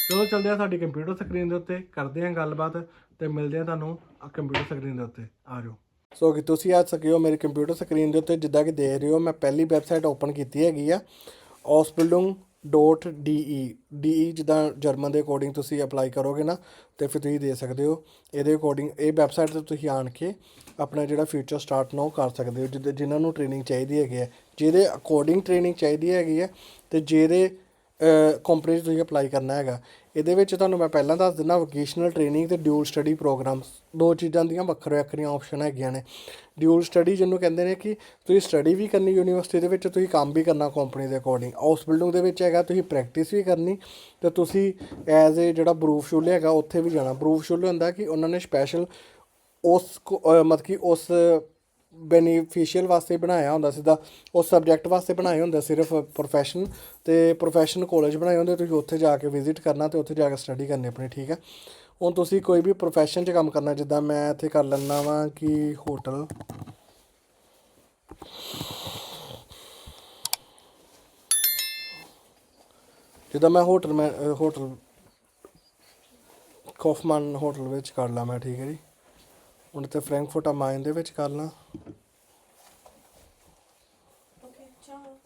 ਚਲੋ, ਚੱਲਦੇ ਆ ਸਾਡੀ ਕੰਪਿਊਟਰ ਸਕਰੀਨ ਦੇ ਉੱਤੇ, ਕਰਦੇ ਆ ਗੱਲਬਾਤ ਤੇ ਮਿਲਦੇ ਆ ਤੁਹਾਨੂੰ ਕੰਪਿਊਟਰ ਸਕਰੀਨ ਦੇ ਉੱਤੇ। ਆ ਜਾਓ। ਸੋ ਕਿ ਤੁਸੀਂ ਆ ਸਕੇ ਹੋ ਮੇਰੀ ਕੰਪਿਊਟਰ ਸਕਰੀਨ ਦੇ ਉੱਤੇ, ਜਿੱਦਾਂ ਕਿ ਦੇਖ ਰਹੇ ਹੋ, ਮੈਂ ਪਹਿਲੀ ਵੈਬਸਾਈਟ ਓਪਨ ਕੀਤੀ ਹੈਗੀ ਆ ausbildung.de de ਜਿੱਦਾਂ ਜਰਮਨ ਦੇ ਅਕੋਰਡਿੰਗ ਤੁਸੀਂ ਅਪਲਾਈ ਕਰੋਗੇ ਨਾ, ਤੇ ਫਿਰ ਤੁਸੀਂ ਦੇ ਸਕਦੇ ਹੋ। ਇਹਦੇ ਅਕੋਰਡਿੰਗ ਇਹ ਵੈਬਸਾਈਟ ਤੇ ਤੁਸੀਂ ਆਣ ਕੇ ਆਪਣਾ ਜਿਹੜਾ ਫਿਊਚਰ ਸਟਾਰਟ ਨਾ ਕਰ ਸਕਦੇ ਹੋ, ਜਿੱਦਾਂ ਜਿਨ੍ਹਾਂ ਨੂੰ ਟ੍ਰੇਨਿੰਗ ਚਾਹੀਦੀ ਹੈਗੀ ਹੈ ਜਿਹਦੇ ਅਕੋਰਡਿੰਗ ਟ੍ਰੇਨਿੰਗ ਚਾਹੀਦੀ ਹੈਗੀ ਹੈ ਤੇ ਜਿਹਦੇ ਕੰਪਨੀ 'ਚ ਤੁਸੀਂ ਅਪਲਾਈ ਕਰਨਾ ਹੈਗਾ। ਇਹਦੇ ਵਿੱਚ ਤੁਹਾਨੂੰ ਮੈਂ ਪਹਿਲਾਂ ਦੱਸ ਦਿੰਦਾ ਵੋਕੇਸ਼ਨਲ ਟ੍ਰੇਨਿੰਗ ਤੇ ਡਿਊਲ ਸਟੱਡੀ ਪ੍ਰੋਗਰਾਮਸ ਦੋ ਚੀਜ਼ਾਂ ਦੀਆਂ ਵੱਖਰੇ ਵੱਖਰੀਆਂ ਆਪਸ਼ਨ ਹੈਗੀਆਂ ਨੇ। ਡਿਊਲ ਸਟੱਡੀ ਜਿਹਨੂੰ ਕਹਿੰਦੇ ਨੇ ਕਿ ਤੁਸੀਂ ਸਟੱਡੀ ਵੀ ਕਰਨੀ ਯੂਨੀਵਰਸਿਟੀ ਦੇ ਵਿੱਚ, ਤੁਸੀਂ ਕੰਮ ਵੀ ਕਰਨਾ ਕੰਪਨੀ ਦੇ ਅਕੋਰਡਿੰਗ ਹਾਊਸ ਬਿਲਡਿੰਗ ਦੇ ਵਿੱਚ ਹੈਗਾ, ਤੁਸੀਂ ਪ੍ਰੈਕਟਿਸ ਵੀ ਕਰਨੀ ਤੇ ਤੁਸੀਂ ਐਜ਼ ਏ ਜਿਹੜਾ ਬਰੂਫ ਸ਼ੁਲੇ ਹੈਗਾ, ਉੱਥੇ ਵੀ ਜਾਣਾ। ਬਰੂਫ ਸ਼ੁਲੇ ਹੁੰਦਾ ਕਿ ਉਹਨਾਂ ਨੇ ਸਪੈਸ਼ਲ ਉਸ ਕੋ- ਮਤਲਬ ਕਿ ਉਸ ਬੈਨੀਫੀਸ਼ੀਅਲ ਵਾਸਤੇ ਬਣਾਇਆ ਹੁੰਦਾ ਸਿੱਧਾ ਉਸ ਸਬਜੈਕਟ ਵਾਸਤੇ ਬਣਾਏ ਹੁੰਦੇ ਸਿਰਫ ਪ੍ਰੋਫੈਸ਼ਨ ਤੇ ਪ੍ਰੋਫੈਸ਼ਨ ਕਾਲਜ ਬਣਾਏ ਹੁੰਦੇ ਤੁਸੀਂ ਉੱਥੇ ਜਾ ਕੇ ਵਿਜ਼ਿਟ ਕਰਨਾ ਤੇ ਉੱਥੇ ਜਾ ਕੇ ਸਟੱਡੀ ਕਰਨੀ ਆਪਣੀ, ਠੀਕ ਹੈ ਹੁਣ ਤੁਸੀਂ ਕੋਈ ਵੀ ਪ੍ਰੋਫੈਸ਼ਨ 'ਚ ਕੰਮ ਕਰਨਾ, ਜਿੱਦਾਂ ਮੈਂ ਇੱਥੇ ਕਰ ਲੈਂਦਾ ਵਾਂ ਕਿ ਹੋਟਲ ਜਿੱਦਾਂ ਮੈਂ ਹੋਟਲ ਮੈਂ ਹੋਟਲ ਕੌਫਮਨ ਹੋਟਲ ਵਿੱਚ ਕਰ ਲਾ ਮੈਂ, ਠੀਕ ਹੈ ਜੀ। und Frankfurt am Main ਦੇ ਵਿੱਚ ਕਰਨਾ Okay, ciao.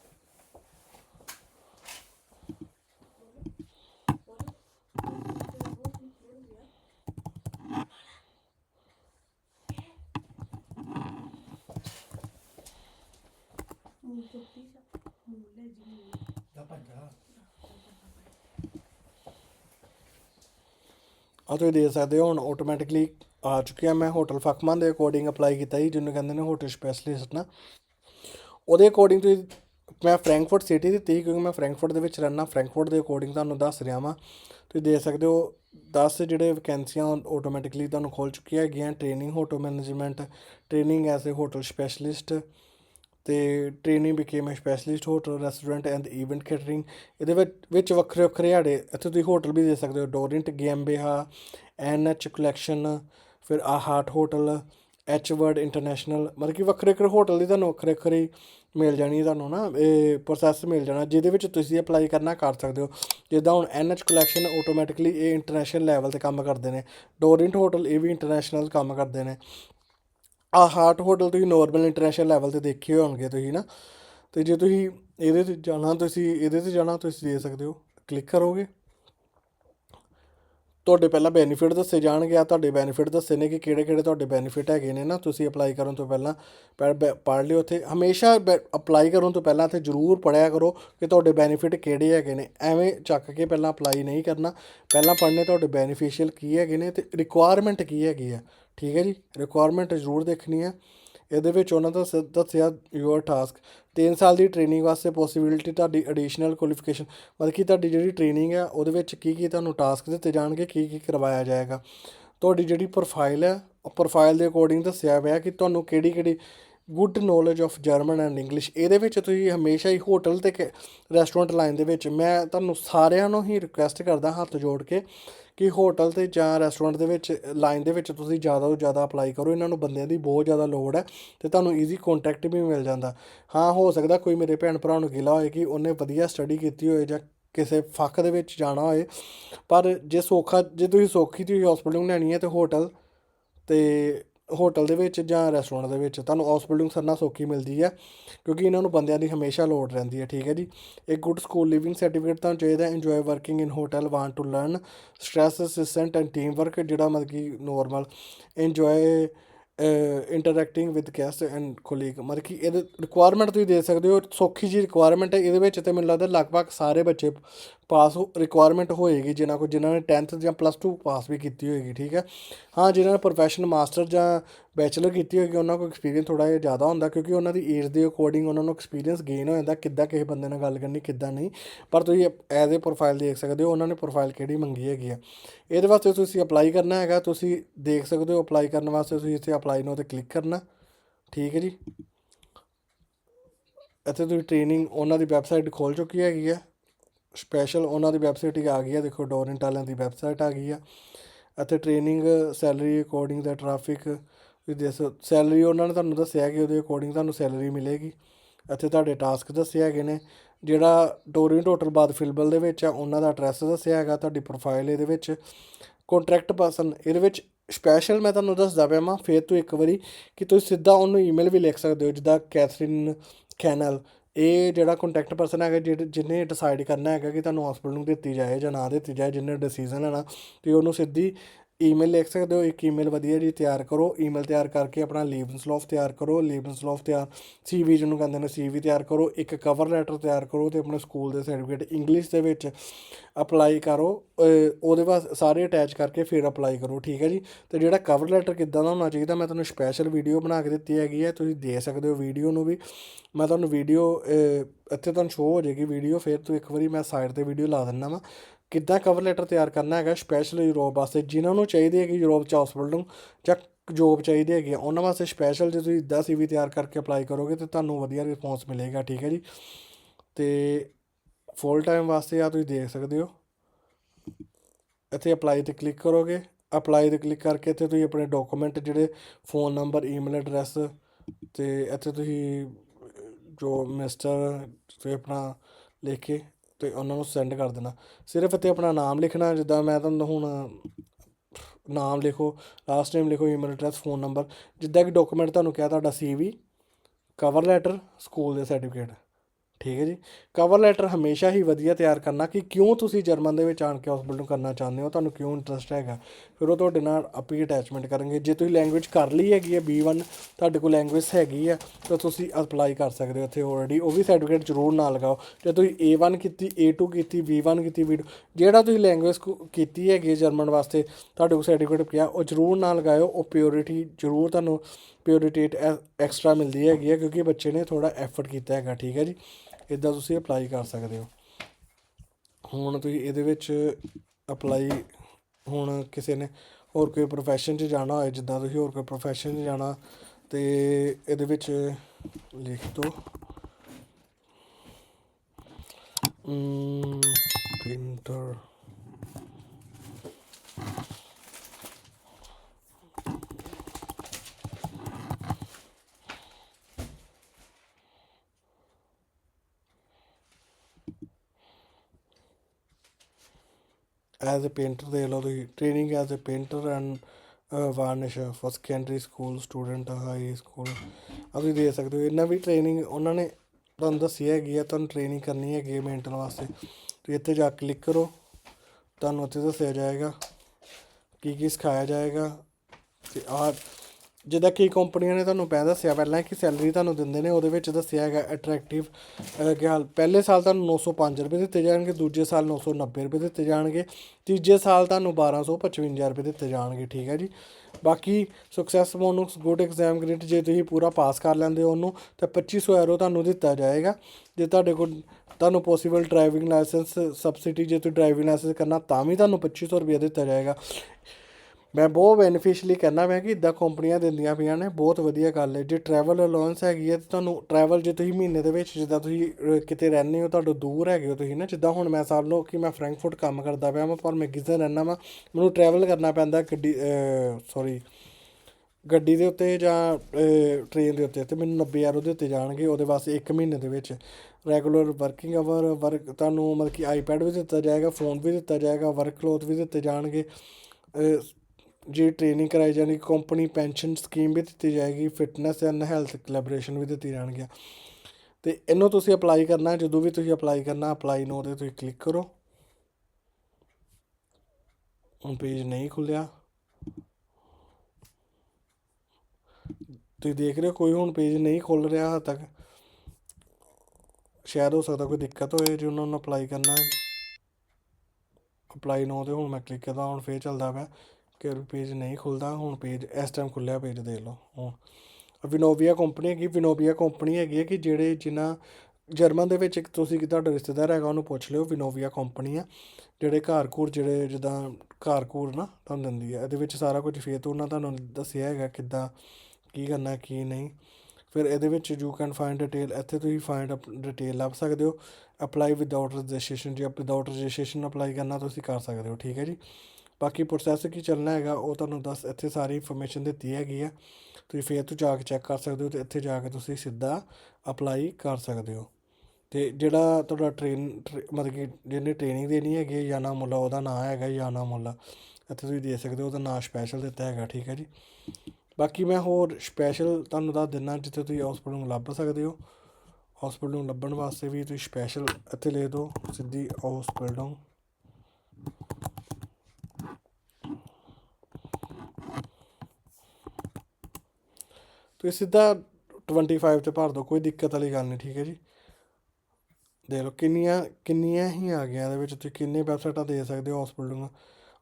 ਆ ਤੁਸੀਂ ਦੇਖ ਸਕਦੇ ਹੋ ਹੁਣ ਆਟੋਮੈਟਿਕਲੀ ਆ ਚੁੱਕਿਆ ਮੈਂ ਹੋਟਲ ਫਕਮਾਨ ਦੇ ਅਕੋਰਡਿੰਗ ਅਪਲਾਈ ਕੀਤਾ ਜੀ, ਜਿਹਨੂੰ ਕਹਿੰਦੇ ਨੇ ਹੋਟਲ ਸਪੈਸ਼ਲਿਸਟ ਨਾ। ਉਹਦੇ ਅਕੋਰਡਿੰਗ ਤੁਸੀਂ, ਮੈਂ ਫਰੈਂਕਫਰਟ ਸਿਟੀ ਦਿੱਤੀ ਸੀ, ਕਿਉਂਕਿ ਮੈਂ ਫਰੈਂਕਫਰਟ ਦੇ ਵਿੱਚ ਰਹਿਣਾ ਫਰੈਂਕਫਰਟ ਦੇ ਅਕੋਰਡਿੰਗ ਤੁਹਾਨੂੰ ਦੱਸ ਰਿਹਾ ਵਾਂ। ਤੁਸੀਂ ਦੇਖ ਸਕਦੇ ਹੋ 10 ਜਿਹੜੇ ਵੈਕੈਂਸੀਆਂ ਆਟੋਮੈਟਿਕਲੀ ਤੁਹਾਨੂੰ ਖੁੱਲ ਚੁੱਕੀਆਂ ਹੈਗੀਆਂ। Training hotel management training as a hotel specialist ਤੇ training become a specialist hotel restaurant and event catering ਇਹਦੇ ਵਿੱਚ ਵਿੱਚ ਵੱਖਰੇ ਵੱਖਰੇ ਹਾੜੇ, ਇੱਥੇ ਤੁਸੀਂ ਹੋਟਲ ਵੀ ਦੇ ਸਕਦੇ ਹੋ। ਡੋਰਿੰਟ ਗੈਂਬੇਹਾ ਐਨ ਐਚ ਕਲੈਕਸ਼ਨ ਫਿਰ ਆ heart hotel H world international ਮਤਲਬ ਕਿ ਵੱਖਰੇ ਵੱਖਰੇ ਹੋਟਲ ਦੀ ਤੁਹਾਨੂੰ ਵੱਖਰੇ ਵੱਖਰੇ ਮਿਲ ਜਾਣੀ ਹੈ ਤੁਹਾਨੂੰ ਨਾ, ਇਹ ਪ੍ਰੋਸੈਸ ਮਿਲ ਜਾਣਾ, ਜਿਹਦੇ ਵਿੱਚ ਤੁਸੀਂ ਅਪਲਾਈ ਕਰਨਾ ਕਰ ਸਕਦੇ ਹੋ। ਜਿੱਦਾਂ ਹੁਣ ਐਨ ਐਚ ਕਲੈਕਸ਼ਨ ਆਟੋਮੈਟਿਕਲੀ ਇਹ ਇੰਟਰਨੈਸ਼ਨਲ ਲੈਵਲ ਤੇ ਕੰਮ ਕਰਦੇ ਨੇ। ਡੋਰਿੰਟ ਹੋਟਲ ਇਹ ਵੀ ਇੰਟਰਨੈਸ਼ਨਲ ਕੰਮ ਕਰਦੇ ਨੇ। ਆ ਹਾਰਟ ਹੋਟਲ ਤੁਸੀਂ ਨਾਰਮਲ ਇੰਟਰਨੈਸ਼ਨਲ ਲੈਵਲ ਤੇ ਦੇਖੇ ਹੋਣਗੇ ਤੁਸੀਂ ਨਾ। ਤੇ ਜੇ ਤੁਸੀਂ ਇਹਦੇ ਤੇ ਜਾਣਾ, ਤੁਸੀਂ ਇਹਦੇ ਤੇ ਜਾਣਾ, ਤੁਸੀਂ ਦੇ ਸਕਦੇ ਹੋ। ਕਲਿੱਕ ਕਰੋਗੇ। ਤੁਹਾਡੇ ਪਹਿਲਾਂ ਬੈਨੀਫਿਟ ਦੱਸੇ ਜਾਣਗੇ ਆ ਤੁਹਾਡੇ ਬੈਨੀਫਿਟ ਦੱਸੇ ਨੇ ਕਿ ਕਿਹੜੇ ਕਿਹੜੇ ਤੁਹਾਡੇ ਬੈਨੀਫਿਟ ਹੈਗੇ ਨੇ ਨਾ, ਤੁਸੀਂ ਅਪਲਾਈ ਕਰਨ ਤੋਂ ਪਹਿਲਾਂ ਪੜ੍ਹ ਲਿਓ ਉੱਥੇ। ਹਮੇਸ਼ਾ ਅਪਲਾਈ ਕਰਨ ਤੋਂ ਪਹਿਲਾਂ ਤੇ ਜ਼ਰੂਰ ਪੜ੍ਹਿਆ ਕਰੋ ਕਿ ਤੁਹਾਡੇ ਬੈਨੀਫਿਟ ਕਿਹੜੇ ਹੈਗੇ ਨੇ। ਐਵੇਂ ਚੱਕ ਕੇ ਪਹਿਲਾਂ ਅਪਲਾਈ ਨਹੀਂ ਕਰਨਾ। ਪਹਿਲਾਂ ਪੜ੍ਹਨੇ ਤੁਹਾਡੇ ਬੈਨੀਫੀਸ਼ੀਅਲ ਕੀ ਹੈਗੇ ਨੇ ਤੇ ਰਿਕੁਆਇਰਮੈਂਟ ਕੀ ਹੈਗੀ ਆ। ਠੀਕ ਹੈ ਜੀ? ਰਿਕੁਆਇਰਮੈਂਟ ਜ਼ਰੂਰ ਦੇਖਣੀ ਹੈ ਇਹਦੇ ਵਿੱਚ ਉਹਨਾਂ ਦਾ ਦੱਸਿਆ ਯੂਅਰ ਟਾਸਕ 3 ਸਾਲ ਦੀ ਟ੍ਰੇਨਿੰਗ ਵਾਸਤੇ ਪੋਸੀਬਿਲਿਟੀ ਤੁਹਾਡੀ ਐਡੀਸ਼ਨਲ ਕੁਆਲੀਫਿਕੇਸ਼ਨ ਮਤਲਬ ਕਿ ਤੁਹਾਡੀ ਜਿਹੜੀ ਟ੍ਰੇਨਿੰਗ ਹੈ, ਉਹਦੇ ਵਿੱਚ ਕੀ ਕੀ ਤੁਹਾਨੂੰ ਟਾਸਕ ਦਿੱਤੇ ਜਾਣਗੇ, ਕੀ ਕੀ ਕਰਵਾਇਆ ਜਾਏਗਾ। ਤੁਹਾਡੀ ਜਿਹੜੀ ਪ੍ਰੋਫਾਈਲ ਹੈ, ਉਹ ਪ੍ਰੋਫਾਈਲ ਦੇ ਅਕੋਰਡਿੰਗ ਦੱਸਿਆ ਹੋਇਆ ਕਿ ਤੁਹਾਨੂੰ ਕਿਹੜੀ ਕਿਹੜੀ good knowledge of German and English. ਇਹਦੇ ਵਿੱਚ ਤੁਸੀਂ ਹਮੇਸ਼ਾ ਹੀ ਹੋਟਲ ਤੇ ਰੈਸਟੋਰੈਂਟ ਲਾਈਨ ਦੇ ਵਿੱਚ, ਮੈਂ ਤੁਹਾਨੂੰ ਸਾਰਿਆਂ ਨੂੰ ਹੀ ਰਿਕੁਐਸਟ ਕਰਦਾ ਹੱਥ ਜੋੜ ਕੇ ਕਿ ਹੋਟਲ ਤੇ ਜਾਂ ਰੈਸਟੋਰੈਂਟ ਦੇ ਵਿੱਚ, ਲਾਈਨ ਦੇ ਵਿੱਚ ਤੁਸੀਂ ਜ਼ਿਆਦਾ ਤੋਂ ਜ਼ਿਆਦਾ ਅਪਲਾਈ ਕਰੋ। ਇਹਨਾਂ ਨੂੰ ਬੰਦਿਆਂ ਦੀ ਬਹੁਤ ਜ਼ਿਆਦਾ ਲੋੜ ਹੈ ਤੇ ਤੁਹਾਨੂੰ ਈਜ਼ੀ ਕੰਟੈਕਟ ਵੀ ਮਿਲ ਜਾਂਦਾ। ਹਾਂ, ਹੋ ਸਕਦਾ ਕੋਈ ਮੇਰੇ ਭੈਣ ਭਰਾ ਨੂੰ ਗਿਲਾ ਹੋਏ ਕਿ ਉਹਨੇ ਵਧੀਆ ਸਟੱਡੀ ਕੀਤੀ ਹੋਏ ਜਾਂ ਕਿਸੇ ਫੱਕ ਦੇ ਵਿੱਚ ਜਾਣਾ ਹੋਏ। ਪਰ ਜੇ ਸੌਖਾ, ਜੇ ਤੁਸੀਂ ਸੌਖੀ ਤੁਸੀਂ ਹਸਪੀਟਲ ਲੈਣੀ ਹੈ ਤੇ ਹੋਟਲ ਤੇ ਹੋਟਲ ਦੇ ਵਿੱਚ ਜਾਂ ਰੈਸਟੋਰੈਂਟ ਦੇ ਵਿੱਚ, ਤੁਹਾਨੂੰ ਹਸਪੀਟਲ ਸਰਨਾ ਸੌਖੀ ਮਿਲਦੀ ਹੈ, ਕਿਉਂਕਿ ਇਹਨਾਂ ਨੂੰ ਬੰਦਿਆਂ ਦੀ ਹਮੇਸ਼ਾ ਲੋੜ ਰਹਿੰਦੀ ਹੈ, ਠੀਕ ਹੈ ਜੀ। ਇੱਕ ਗੁੱਡ ਸਕੂਲ ਲਿਵਿੰਗ ਸਰਟੀਫਿਕੇਟ ਤੁਹਾਨੂੰ ਚਾਹੀਦਾ enjoy working in hotel want to learn stress assistant and team work ਜਿਹੜਾ ਮਤਲਬ ਕਿ normal enjoy interacting with guest and colleague ਮਤਲਬ ਕਿ ਇਹਦੇ ਰਿਕੁਆਇਰਮੈਂਟ ਤੁਸੀਂ ਦੇ ਸਕਦੇ ਹੋ, ਸੌਖੀ ਜੀ ਰਿਕੁਆਇਰਮੈਂਟ ਹੈ, ਇਹਦੇ ਵਿੱਚ ਤੇ ਮੈਨੂੰ ਲੱਗਦਾ ਲਗਭਗ ਸਾਰੇ ਬੱਚੇ ਪਾਸ ਰਿਕੁਆਇਰਮੈਂਟ ਹੋਏਗੀ ਜਿਨ੍ਹਾਂ ਕੋ ਜਿਨ੍ਹਾਂ ਨੇ 10th ਜਾਂ ਪਲੱਸ 2 ਪਾਸ ਵੀ ਕੀਤੀ ਹੋਏਗੀ, ਠੀਕ ਹੈ? ਹਾਂ, ਜਿਨ੍ਹਾਂ ਨੇ ਪ੍ਰੋਫੈਸ਼ਨ ਮਾਸਟਰ ਜਾਂ ਬੈਚਲਰ ਕੀਤੀ ਹੋਏਗੀ, ਉਹਨਾਂ ਕੋਲ ਐਕਸਪੀਰੀਅੰਸ ਥੋੜਾ ਜਿਹਾ ਜ਼ਿਆਦਾ ਹੁੰਦਾ ਕਿਉਂਕਿ ਉਹਨਾਂ ਦੀ ਏਜ ਦੇ ਅਕੋਰਡਿੰਗ ਉਹਨਾਂ ਨੂੰ ਐਕਸਪੀਰੀਅੰਸ ਗੇਨ ਹੋ ਜਾਂਦਾ, ਕਿੱਦਾਂ ਕਿਸੇ ਬੰਦੇ ਨਾਲ ਗੱਲ ਕਰਨੀ, ਕਿੱਦਾਂ ਨਹੀਂ। ਪਰ ਤੁਸੀਂ ਐਜ਼ ਏ ਪ੍ਰੋਫਾਈਲ ਦੇਖ ਸਕਦੇ ਹੋ, ਉਹਨਾਂ ਨੇ ਪ੍ਰੋਫਾਈਲ ਕਿਹੜੀ ਮੰਗੀ ਹੈਗੀ ਆ। ਇਹਦੇ ਵਾਸਤੇ ਤੁਸੀਂ ਅਪਲਾਈ ਕਰਨਾ ਹੈਗਾ, ਤੁਸੀਂ ਦੇਖ ਸਕਦੇ ਹੋ ਅਪਲਾਈ ਕਰਨ ਵਾਸਤੇ ਤੁਸੀਂ ਇੱਥੇ ਅਪਲਾਈ ਨੂੰ ਤੇ ਕਲਿੱਕ ਕਰਨਾ, ਠੀਕ ਹੈ ਜੀ? ਇੱਥੇ ਤੁਸੀਂ ਟ੍ਰੇਨਿੰਗ ਉਹਨਾਂ ਦੀ ਵੈਬਸਾਈਟ ਖੋਲ ਚੁੱਕੀ ਹੈਗੀ ਹੈ ਸਪੈਸ਼ਲ ਉਹਨਾਂ ਦੀ ਵੈਬਸਾਈਟ ਹੀ ਆ ਗਈ ਹੈ, ਦੇਖੋ ਡੋਰੈਂਟ ਵਾਲਿਆਂ ਦੀ ਵੈਬਸਾਈਟ ਆ ਗਈ ਆ ਅਤੇ ਟ੍ਰੇਨਿੰਗ ਸੈਲਰੀ ਅਕੋਰਡਿੰਗ ਦਾ ਟ੍ਰੈਫਿਕ ਵੀ ਦੱਸੋ ਸੈਲਰੀ ਉਹਨਾਂ ਨੇ ਤੁਹਾਨੂੰ ਦੱਸਿਆ ਕਿ ਉਹਦੇ ਅਕੋਰਡਿੰਗ ਤੁਹਾਨੂੰ ਸੈਲਰੀ ਮਿਲੇਗੀ। ਇੱਥੇ ਤੁਹਾਡੇ ਟਾਸਕ ਦੱਸੇ ਹੈਗੇ ਨੇ, ਜਿਹੜਾ ਡੋਰਿੰਟ ਹੋਟਲ ਬਾਦ ਫਿਲਬਲ ਦੇ ਵਿੱਚ ਆ, ਉਹਨਾਂ ਦਾ ਐਡਰੈਸ ਦੱਸਿਆ ਹੈਗਾ ਤੁਹਾਡੀ ਪ੍ਰੋਫਾਈਲ ਇਹਦੇ ਵਿੱਚ। ਕੰਟਰੈਕਟ ਪਰਸਨ ਇਹਦੇ ਵਿੱਚ ਸਪੈਸ਼ਲ ਮੈਂ ਤੁਹਾਨੂੰ ਦੱਸਦਾ ਪਿਆ ਮੈਂ ਫੇਰ ਤੋਂ ਇੱਕ ਵਾਰੀ ਕਿ ਤੁਸੀਂ ਸਿੱਧਾ ਉਹਨੂੰ ਈਮੇਲ ਵੀ ਲਿਖ ਸਕਦੇ ਹੋ, ਜਿੱਦਾਂ ਕੈਥਰੀਨ ਕੈਨਲ ਇਹ ਜਿਹੜਾ ਕੰਟੈਕਟ ਪਰਸਨ ਹੈਗਾ, ਜਿਹੜੇ, ਜਿਹਨੇ ਡਿਸਾਈਡ ਕਰਨਾ ਹੈਗਾ ਕਿ ਤੁਹਾਨੂੰ ਹਸਪੀਟਲ ਨੂੰ ਦਿੱਤੀ ਜਾਏ ਜਾਂ ਨਾ ਦਿੱਤੀ ਜਾਏ, ਜਿਹਨੇ ਡਿਸੀਜਨ ਲੈਣਾ, ਤੇ ਉਹਨੂੰ ਸਿੱਧੀ ਈਮੇਲ ਲਿਖ ਸਕਦੇ ਹੋ, ਇੱਕ ਈਮੇਲ ਵਧੀਆ ਜੀ ਤਿਆਰ ਕਰੋ। ਈਮੇਲ ਤਿਆਰ ਕਰਕੇ ਆਪਣਾ ਲੀਵਨਸਲੌਫ ਤਿਆਰ ਕਰੋ। ਲੀਵਨਸਲੌਫ ਤਿਆਰ ਸੀਵੀ ਜਿਹਨੂੰ ਕਹਿੰਦੇ ਨੇ ਸੀਵੀ ਤਿਆਰ ਕਰੋ। ਇੱਕ ਕਵਰ ਲੈਟਰ ਤਿਆਰ ਕਰੋ ਤੇ ਆਪਣੇ ਸਕੂਲ ਦੇ ਸਰਟੀਫਿਕੇਟ ਇੰਗਲਿਸ਼ ਦੇ ਵਿੱਚ ਅਪਲਾਈ ਕਰੋ। ਉਹਦੇ ਬਾਅਦ ਸਾਰੇ ਅਟੈਚ ਕਰਕੇ ਫਿਰ ਅਪਲਾਈ ਕਰੋ, ਠੀਕ ਹੈ ਜੀ? ਤੇ ਜਿਹੜਾ ਕਵਰ ਲੈਟਰ ਕਿੱਦਾਂ ਦਾ ਹੋਣਾ ਚਾਹੀਦਾ, ਮੈਂ ਤੁਹਾਨੂੰ ਸਪੈਸ਼ਲ ਵੀਡੀਓ ਬਣਾ ਕੇ ਦਿੱਤੀ ਹੈਗੀ ਹੈ, ਤੁਸੀਂ ਦੇ ਸਕਦੇ ਹੋ ਵੀਡੀਓ ਨੂੰ ਵੀ। ਮੈਂ ਤੁਹਾਨੂੰ ਵੀਡੀਓ ਇੱਥੇ ਤੁਹਾਨੂੰ ਸ਼ੋਅ ਹੋ ਜਾਏਗੀ ਵੀਡੀਓ ਫਿਰ ਤੂੰ ਇੱਕ ਵਾਰੀ ਮੈਂ ਸਾਈਡ ਤੇ ਵੀਡੀਓ ਲਾ ਦਿੰਦਾ ਵਾਂ। ਕਿੱਦਾਂ ਕਵਰ ਲੈਟਰ ਤਿਆਰ ਕਰਨਾ ਹੈਗਾ ਸਪੈਸ਼ਲ ਯੂਰਪ ਵਾਸਤੇ ਜਿਨ੍ਹਾਂ ਨੂੰ ਚਾਹੀਦੀ ਹੈ ਕਿ ਯੂਰੋਪ ਚ ਹਸਪੀਟਲ ਨੂੰ ਜਾਂ ਜੋਬ ਚਾਹੀਦੀ ਹੈਗੀ ਆ, ਉਹਨਾਂ ਵਾਸਤੇ ਸਪੈਸ਼ਲ ਜੇ ਤੁਸੀਂ ਇਦਾਂ ਸੀਵੀ ਤਿਆਰ ਕਰਕੇ ਅਪਲਾਈ ਕਰੋਗੇ ਤੇ ਤੁਹਾਨੂੰ ਵਧੀਆ ਰਿਸਪੌਂਸ ਮਿਲੇਗਾ ਠੀਕ ਹੈ ਜੀ? ਤੇ ਫੁੱਲ ਟਾਈਮ ਵਾਸਤੇ ਆ ਤੁਸੀਂ ਦੇਖ ਸਕਦੇ ਹੋ। ਇੱਥੇ ਅਪਲਾਈ ਤੇ ਕਲਿੱਕ ਕਰੋਗੇ। ਅਪਲਾਈ ਤੇ ਕਲਿੱਕ ਕਰਕੇ ਇੱਥੇ ਤੁਸੀਂ ਆਪਣੇ ਡਾਕੂਮੈਂਟ ਜਿਹੜੇ ਫੋਨ ਨੰਬਰ ਈਮੇਲ ਐਡਰੈਸ ਤੇ ਇੱਥੇ ਤੁਸੀਂ ਜੋ ਮਿਸਟਰ ਤੁਸੀਂ ਆਪਣਾ ਲਿਖ ਕੇ ਅਤੇ ਉਹਨਾਂ ਨੂੰ ਸੈਂਡ ਕਰ ਦੇਣਾ। ਸਿਰਫ ਇੱਥੇ ਆਪਣਾ ਨਾਮ ਲਿਖਣਾ, ਜਿੱਦਾਂ ਮੈਂ ਤੁਹਾਨੂੰ ਹੁਣ ਨਾਮ ਲਿਖੋ ਲਾਸਟ ਨੇਮ ਲਿਖੋ ਈਮੇਲ ਐਡਰੈਸ ਫੋਨ ਨੰਬਰ ਜਿੱਦਾਂ ਕਿ ਡਾਕੂਮੈਂਟ ਤੁਹਾਨੂੰ ਕਿਹਾ ਤੁਹਾਡਾ ਸੀਵੀ ਕਵਰ ਲੈਟਰ ਸਕੂਲ ਦੇ ਸਰਟੀਫਿਕੇਟ ਠੀਕ ਹੈ ਜੀ। ਕਵਰ ਲੈਟਰ ਹਮੇਸ਼ਾ ਹੀ ਵਧੀਆ ਤਿਆਰ ਕਰਨਾ ਕਿ ਕਿਉਂ ਤੁਸੀਂ ਜਰਮਨ ਦੇ ਵਿੱਚ ਆਣ ਕੇ ਹਸਪੀਟਲ ਨੂੰ ਕਰਨਾ ਚਾਹੁੰਦੇ ਹੋ, ਤੁਹਾਨੂੰ ਕਿਉਂ ਇੰਟਰਸਟ ਹੈਗਾ? ਫਿਰ ਉਹ ਤੁਹਾਡੇ ਨਾਲ ਆਪੀ ਅਟੈਚਮੈਂਟ ਕਰਨਗੇ। ਜੇ ਤੁਸੀਂ ਲੈਂਗੁਏਜ ਕਰ ਲਈ ਹੈਗੀ ਹੈ B1 ਤੁਹਾਡੇ ਕੋਲ ਲੈਂਗੁਏਜ ਹੈਗੀ ਆ ਤਾਂ ਤੁਸੀਂ ਅਪਲਾਈ ਕਰ ਸਕਦੇ ਹੋ ਉੱਥੇ ਆਲਰੇਡੀ ਉਹ ਵੀ ਸਰਟੀਫਿਕੇਟ ਜ਼ਰੂਰ ਨਾਲ ਲਗਾਓ। ਜੇ ਤੁਸੀਂ A1 ਕੀਤੀ A2 ਕੀਤੀ B1 ਕੀਤੀ B2 ਜਿਹੜਾ ਤੁਸੀਂ ਲੈਂਗੁਏਜ ਕੀਤੀ ਹੈਗੀ ਹੈ ਜਰਮਨ ਵਾਸਤੇ, ਤੁਹਾਡੇ ਕੋਲ ਸਰਟੀਫਿਕੇਟ ਪਿਆ, ਉਹ ਜ਼ਰੂਰ ਨਾਲ ਲਗਾਇਓ। ਉਹ ਪਿਓਰਿਟੀ ਜ਼ਰੂਰ ਤੁਹਾਨੂੰ ਪਿਓਰਿਟੇਟ ਐਕਸਟਰਾ ਮਿਲਦੀ ਹੈਗੀ ਹੈ, ਕਿਉਂਕਿ ਬੱਚੇ ਨੇ ਥੋੜਾ ਐਫਰਟ ਕੀਤਾ ਹੈਗਾ, ਠੀਕ ਹੈ ਜੀ। ਇੱਦਾਂ ਤੁਸੀਂ ਅਪਲਾਈ ਕਰ ਸਕਦੇ ਹੋ? ਹੁਣ ਤੁਸੀਂ ਇਹਦੇ ਵਿੱਚ ਅਪਲਾਈ ਹੁਣ ਕਿਸੇ ਨੇ ਹੋਰ ਕੋਈ ਪ੍ਰੋਫੈਸ਼ਨ 'ਚ ਜਾਣਾ ਹੋਏ, ਜਿੱਦਾਂ ਤੁਸੀਂ ਹੋਰ ਕੋਈ ਪ੍ਰੋਫੈਸ਼ਨ 'ਚ ਜਾਣਾ, ਤੇ ਇਹਦੇ ਵਿੱਚ ਲਿਖ ਦੋ। ਪ੍ਰਿੰਟਰ ਐਜ਼ ਏ ਪੇਂਟਰ ਦੇ ਲਓ ਤੁਸੀਂ training as a painter and varnish for secondary school student high school ਆ ਤੁਸੀਂ ਦੇ ਸਕਦੇ ਹੋ ਇਹਨਾਂ ਵੀ ਟ੍ਰੇਨਿੰਗ ਉਹਨਾਂ ਨੇ ਤੁਹਾਨੂੰ ਦੱਸੀ ਹੈਗੀ ਆ ਤੁਹਾਨੂੰ ਟ੍ਰੇਨਿੰਗ ਕਰਨੀ ਹੈਗੀ ਹੈ ਮੇਂਟਨ ਵਾਸਤੇ ਤੁਸੀਂ ਇੱਥੇ ਜਾ ਕੇ ਕਲਿੱਕ ਕਰੋ ਤੁਹਾਨੂੰ ਉੱਥੇ ਦੱਸਿਆ ਜਾਏਗਾ ਕੀ ਕੀ ਸਿਖਾਇਆ ਜਾਏਗਾ ਤੇ ਆ ਜਿੱਦਾਂ ਕਿ ਕੰਪਨੀਆਂ ਨੇ ਤੁਹਾਨੂੰ ਪਹਿਲਾਂ ਦੱਸਿਆ, ਪਹਿਲਾਂ ਕਿ ਸੈਲਰੀ ਤੁਹਾਨੂੰ ਦਿੰਦੇ ਨੇ, ਉਹਦੇ ਵਿੱਚ ਦੱਸਿਆ ਹੈਗਾ ਅਟਰੈਕਟਿਵ ਕਿ ਹਾਲ, ਪਹਿਲੇ ਸਾਲ ਤੁਹਾਨੂੰ 905 ਰੁਪਏ ਦਿੱਤੇ ਜਾਣਗੇ, ਦੂਜੇ ਸਾਲ 990 ਰੁਪਏ ਦਿੱਤੇ ਜਾਣਗੇ, ਤੀਜੇ ਸਾਲ ਤੁਹਾਨੂੰ 1255 ਰੁਪਏ ਦਿੱਤੇ ਜਾਣਗੇ, ਠੀਕ ਹੈ ਜੀ। ਬਾਕੀ success bonus good exam grade ਜੇ ਤੁਸੀਂ ਪੂਰਾ ਪਾਸ ਕਰ ਲੈਂਦੇ ਹੋ ਉਹਨੂੰ, ਤਾਂ 2500 ਯੂਰੋ ਤੁਹਾਨੂੰ ਦਿੱਤਾ ਜਾਏਗਾ। ਜੇ ਤੁਹਾਡੇ ਕੋਲ ਤੁਹਾਨੂੰ ਪੋਸੀਬਲ ਡਰਾਈਵਿੰਗ ਲਾਇਸੈਂਸ ਸਬਸਿਡੀ ਜੇ ਤੁਸੀਂ ਡਰਾਈਵਿੰਗ ਲਾਇਸੈਂਸ ਕਰਨਾ, ਤਾਂ ਵੀ ਤੁਹਾਨੂੰ 2500 ਰੁਪਏ ਦਿੱਤਾ ਜਾਏਗਾ। ਮੈਂ ਬਹੁਤ ਬੈਨੀਫੀਸ਼ੀਅਲੀ ਕਹਿੰਦਾ ਮੈਂ ਕਿ ਇਦਾਂ ਕੰਪਨੀਆਂ ਦਿੰਦੀਆਂ ਪਈਆਂ ਨੇ, ਬਹੁਤ ਵਧੀਆ ਗੱਲ ਹੈ। ਜੇ ਟਰੈਵਲ ਅਲਾਉਂਸ ਹੈਗੀ ਹੈ ਤੇ ਤੁਹਾਨੂੰ ਟਰੈਵਲ ਜੇ ਤੁਸੀਂ ਮਹੀਨੇ ਦੇ ਵਿੱਚ ਜਿੱਦਾਂ ਤੁਸੀਂ ਕਿਤੇ ਰਹਿੰਦੇ ਹੋ, ਤੁਹਾਡੇ ਦੂਰ ਹੈਗੇ ਹੋ ਤੁਸੀਂ ਨਾ, ਜਿੱਦਾਂ ਹੁਣ ਮੈਂ ਸਮਝ ਲਓ ਕਿ ਮੈਂ ਫਰੈਂਕਫਰਟ ਕੰਮ ਕਰਦਾ ਪਿਆ ਮੈਂ ਪਰ ਮੈਂ ਕਿੱਥੇ ਰਹਿਣਾ ਵਾ, ਮੈਨੂੰ ਟਰੈਵਲ ਕਰਨਾ ਪੈਂਦਾ ਗੱਡੀ ਸੌਰੀ ਗੱਡੀ ਦੇ ਉੱਤੇ ਜਾਂ ਟ੍ਰੇਨ ਦੇ ਉੱਤੇ ਤੇ ਮੈਨੂੰ 90 ਯਾਰ ਉਹਦੇ ਉੱਤੇ ਜਾਣਗੇ, ਉਹਦੇ ਵਾਸਤੇ 1 ਮਹੀਨੇ ਦੇ ਵਿੱਚ। ਰੈਗੂਲਰ ਵਰਕਿੰਗ ਆਵਰ ਵਰਕ ਤੁਹਾਨੂੰ ਮਤਲਬ ਕਿ ਆਈਪੈਡ ਵੀ ਦਿੱਤਾ ਜਾਏਗਾ ਫੋਨ ਵੀ ਦਿੱਤਾ ਜਾਏਗਾ ਵਰਕ ਕਲੋਥ ਵੀ ਦਿੱਤੇ ਜਾਣਗੇ ਅਹ, ਜੇ ਟ੍ਰੇਨਿੰਗ ਕਰਵਾਈ ਜਾਣੀ ਕੰਪਨੀ ਪੈਨਸ਼ਨ ਸਕੀਮ ਵੀ ਦਿੱਤੀ ਜਾਏਗੀ ਫਿਟਨੈਸ ਐਂਡ ਹੈਲਥ ਕੋਲੈਬੋਰੇਸ਼ਨ ਵੀ ਦਿੱਤੀ ਜਾਣਗੀਆਂ। ਅਤੇ ਇਹਨੂੰ ਤੁਸੀਂ ਅਪਲਾਈ ਕਰਨਾ ਜਦੋਂ ਵੀ ਤੁਸੀਂ ਅਪਲਾਈ ਕਰਨਾ ਅਪਲਾਈ ਨੂੰ ਉਹਦੇ ਤੁਸੀਂ ਕਲਿੱਕ ਕਰੋ। ਹੁਣ ਪੇਜ ਨਹੀਂ ਖੁੱਲਿਆ। ਤੁਸੀਂ ਦੇਖ ਰਹੇ ਹੋ ਕੋਈ ਹੁਣ ਪੇਜ ਨਹੀਂ ਖੁੱਲ ਰਿਹਾ ਹਜੇ ਤੱਕ। ਸ਼ਾਇਦ ਹੋ ਸਕਦਾ ਕੋਈ ਦਿੱਕਤ ਹੋਏ ਜੇ ਉਹਨਾਂ ਨੂੰ ਅਪਲਾਈ ਕਰਨਾ। ਅਪਲਾਈ ਨੋ ਤੇ ਹੁਣ ਮੈਂ ਕਲਿੱਕ ਕਰਦਾ ਹੁਣ ਫੇਰ ਚੱਲਦਾ ਪਿਆ। ਕਿ ਪੇਜ ਨਹੀਂ ਖੁੱਲਦਾ, ਹੁਣ ਪੇਜ ਇਸ ਟਾਈਮ ਖੁੱਲਿਆ ਪੇਜ ਦੇਖ ਲਓ। ਹੁਣ ਵਿਨੋਵੀਆ ਕੰਪਨੀ ਹੈਗੀ ਵਿਨੋਵੀਆ ਕੰਪਨੀ ਹੈਗੀ ਹੈ ਕਿ ਜਿਹੜੇ ਜਿਨ੍ਹਾਂ ਜਰਮਨ ਦੇ ਵਿੱਚ ਇੱਕ ਤੁਸੀਂ ਕਿ ਤੁਹਾਡਾ ਰਿਸ਼ਤੇਦਾਰ ਹੈਗਾ, ਉਹਨੂੰ ਪੁੱਛ ਲਿਓ ਵਿਨੋਵੀਆ ਕੰਪਨੀ ਆ। ਜਿਹੜੇ ਘਰ ਘੂਰ ਜਿਹੜੇ ਜਿੱਦਾਂ ਘਰ ਘੂਰ ਨਾ ਤੁਹਾਨੂੰ ਦਿੰਦੀ ਹੈ ਇਹਦੇ ਵਿੱਚ ਸਾਰਾ ਕੁਝ ਫੇਰ ਤੋਂ ਉਹਨਾਂ ਤੁਹਾਨੂੰ ਦੱਸਿਆ ਹੈਗਾ ਕਿੱਦਾਂ, ਕੀ ਕਰਨਾ, ਕੀ ਨਹੀਂ। ਫਿਰ ਇਹਦੇ ਵਿੱਚ ਯੂ ਕੈਨ ਫਾਈਂਡ ਡਿਟੇਲ ਇੱਥੇ ਤੁਸੀਂ ਫਾਈਂਡ ਡਿਟੇਲ ਲੱਭ ਸਕਦੇ ਹੋ। ਅਪਲਾਈ ਵਿਦਆਊਟ ਰਜਿਸਟ੍ਰੇਸ਼ਨ ਜੇ ਵਿਦਆਊਟ ਰਜਿਸਟ੍ਰੇਸ਼ਨ ਅਪਲਾਈ ਕਰਨਾ, ਤੁਸੀਂ ਕਰ ਸਕਦੇ ਹੋ, ਠੀਕ ਹੈ ਜੀ। ਬਾਕੀ ਪ੍ਰੋਸੈਸ ਕੀ ਚੱਲਣਾ ਹੈਗਾ, ਉਹ ਤੁਹਾਨੂੰ ਦੱਸ, ਇੱਥੇ ਸਾਰੀ ਇਨਫੋਰਮੇਸ਼ਨ ਦਿੱਤੀ ਹੈਗੀ ਆ। ਤੁਸੀਂ ਫੇਰ ਤੋਂ ਜਾ ਕੇ ਚੈੱਕ ਕਰ ਸਕਦੇ ਹੋ ਤੇ ਇੱਥੇ ਜਾ ਕੇ ਤੁਸੀਂ ਸਿੱਧਾ ਅਪਲਾਈ ਕਰ ਸਕਦੇ ਹੋ। ਤੇ ਜਿਹੜਾ ਤੁਹਾਡਾ ਟ੍ਰੇਨ ਮਤਲਬ ਕਿ ਜਿਹਨੇ ਟ੍ਰੇਨਿੰਗ ਦੇਣੀ ਹੈਗੀ ਹੈ ਯਾਨਾ ਮੁੱਲਾ, ਉਹਦਾ ਨਾਮ ਹੈਗਾ ਯਾਨਾ ਮੁੱਲਾ। ਇੱਥੇ ਤੁਸੀਂ ਦੇ ਸਕਦੇ ਹੋ, ਉਹਦਾ ਨਾਮ ਸਪੈਸ਼ਲ ਦਿੱਤਾ ਹੈਗਾ, ਠੀਕ ਹੈ ਜੀ। ਬਾਕੀ ਮੈਂ ਹੋਰ ਸਪੈਸ਼ਲ ਤੁਹਾਨੂੰ ਦੱਸ ਦਿੰਦਾ, ਜਿੱਥੇ ਤੁਸੀਂ ਹਸਪੀਟਲ ਨੂੰ ਲੱਭ ਸਕਦੇ ਹੋ। ਹਸਪੀਟਲ ਨੂੰ ਲੱਭਣ ਵਾਸਤੇ ਵੀ ਤੁਸੀਂ ਸਪੈਸ਼ਲ ਇੱਥੇ ਲੈ ਦਿਓ, ਸਿੱਧੀ ਹਸਪੀਟਲ ਤੁਸੀਂ ਸਿੱਧਾ 25 ਤੇ ਭਰ ਦਿਓ, ਕੋਈ ਦਿੱਕਤ ਵਾਲੀ ਗੱਲ ਨਹੀਂ, ਠੀਕ ਹੈ ਜੀ? ਦੇਖ ਲਓ, ਕਿੰਨੀਆਂ ਕਿੰਨੀਆਂ ਹੀ ਆ ਗਈਆਂ ਇਹਦੇ ਵਿੱਚ, ਤੁਸੀਂ ਕਿੰਨੇ ਵੈਬਸਾਈਟਾਂ ਦੇ ਸਕਦੇ ਹੋ ਹਸਪੀਟਲ ਨੂੰ?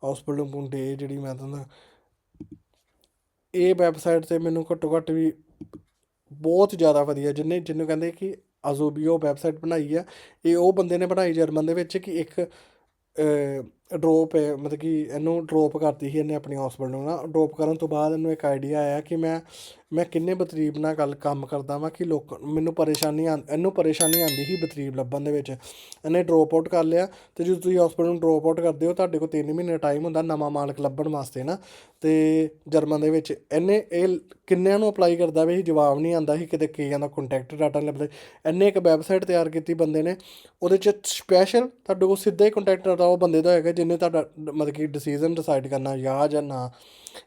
ਹਸਪੀਟਲ ਪੁੰਡੇ ਜਿਹੜੀ ਮੈਂ ਤੁਹਾਨੂੰ ਇਹ ਵੈਬਸਾਈਟ ਤੇ ਮੈਨੂੰ ਘੱਟੋ ਘੱਟ ਵੀ ਬਹੁਤ ਜ਼ਿਆਦਾ ਵਧੀਆ, ਜਿੰਨੇ, ਜਿਹਨੂੰ ਕਹਿੰਦੇ ਕਿ ਅਜ਼ੋਬੀਓ ਵੈਬਸਾਈਟ ਬਣਾਈ ਆ, ਇਹ ਉਹ ਬੰਦੇ ਨੇ ਬਣਾਈ ਜਰਮਨ ਦੇ ਵਿੱਚ ਕਿ ਇੱਕ ਡ੍ਰੌਪ ਹੈ, ਮਤਲਬ ਕਿ ਇਹਨੂੰ ਡ੍ਰੌਪ ਕਰਤੀ ਸੀ ਇਹਨੇ ਆਪਣੀ ਹਸਬੈਂਡ ਨੂੰ ਨਾ। ਡ੍ਰੌਪ ਕਰਨ ਤੋਂ ਬਾਅਦ ਇਹਨੂੰ ਇੱਕ ਆਈਡੀਆ ਆਇਆ ਕਿ ਮੈਂ ਮੈਂ ਕਿੰਨੇ ਬਤਰੀਬ ਨਾਲ ਗੱਲ, ਕੰਮ ਕਰਦਾ ਵਾਂ ਕਿ ਲੋਕ, ਮੈਨੂੰ ਪਰੇਸ਼ਾਨੀ ਆਂ, ਇਹਨੂੰ ਪਰੇਸ਼ਾਨੀ ਆਉਂਦੀ ਸੀ ਬਤਰੀਬ ਲੱਭਣ ਦੇ ਵਿੱਚ। ਇਹਨੇ ਡ੍ਰੌਪ ਆਊਟ ਕਰ ਲਿਆ ਤੇ ਜਦੋਂ ਤੁਸੀਂ ਹਸਪੀਟਲ ਨੂੰ ਡ੍ਰੌਪ ਆਊਟ ਕਰਦੇ ਹੋ, ਤੁਹਾਡੇ ਕੋਲ 3 ਮਹੀਨੇ ਟਾਈਮ ਹੁੰਦਾ ਨਵਾਂ ਮਾਲਕ ਲੱਭਣ ਵਾਸਤੇ ਨਾ। ਤੇ ਜਰਮਨ ਦੇ ਵਿੱਚ ਇਹਨੇ ਇਹ ਕਿੰਨਿਆਂ ਨੂੰ ਅਪਲਾਈ ਕਰਦਾ ਵੀ ਸੀ, ਜਵਾਬ ਨਹੀਂ ਆਉਂਦਾ ਸੀ ਕਿਤੇ ਕਈਆਂ ਦਾ ਕੰਟੈਕਟ ਡਾਟਾ ਲੱਭਦਾ। ਇਹਨੇ ਇੱਕ ਵੈਬਸਾਈਟ ਤਿਆਰ ਕੀਤੀ ਬੰਦੇ ਨੇ, ਉਹਦੇ ਚ ਸਪੈਸ਼ਲ ਤੁਹਾਡੇ ਕੋਲ ਸਿੱਧਾ ਹੀ ਕੰਟੈਕਟ ਡਾਟਾ ਉਹ ਬੰਦੇ ਦਾ ਹੋਏਗਾ ਜਿਹਨੇ ਤੁਹਾਡਾ ਮਤਲਬ ਕਿ ਡਿਸੀਜਨ ਡਿਸਾਈਡ ਕਰਨਾ ਯਾ ਜਾਂ ਨਾ,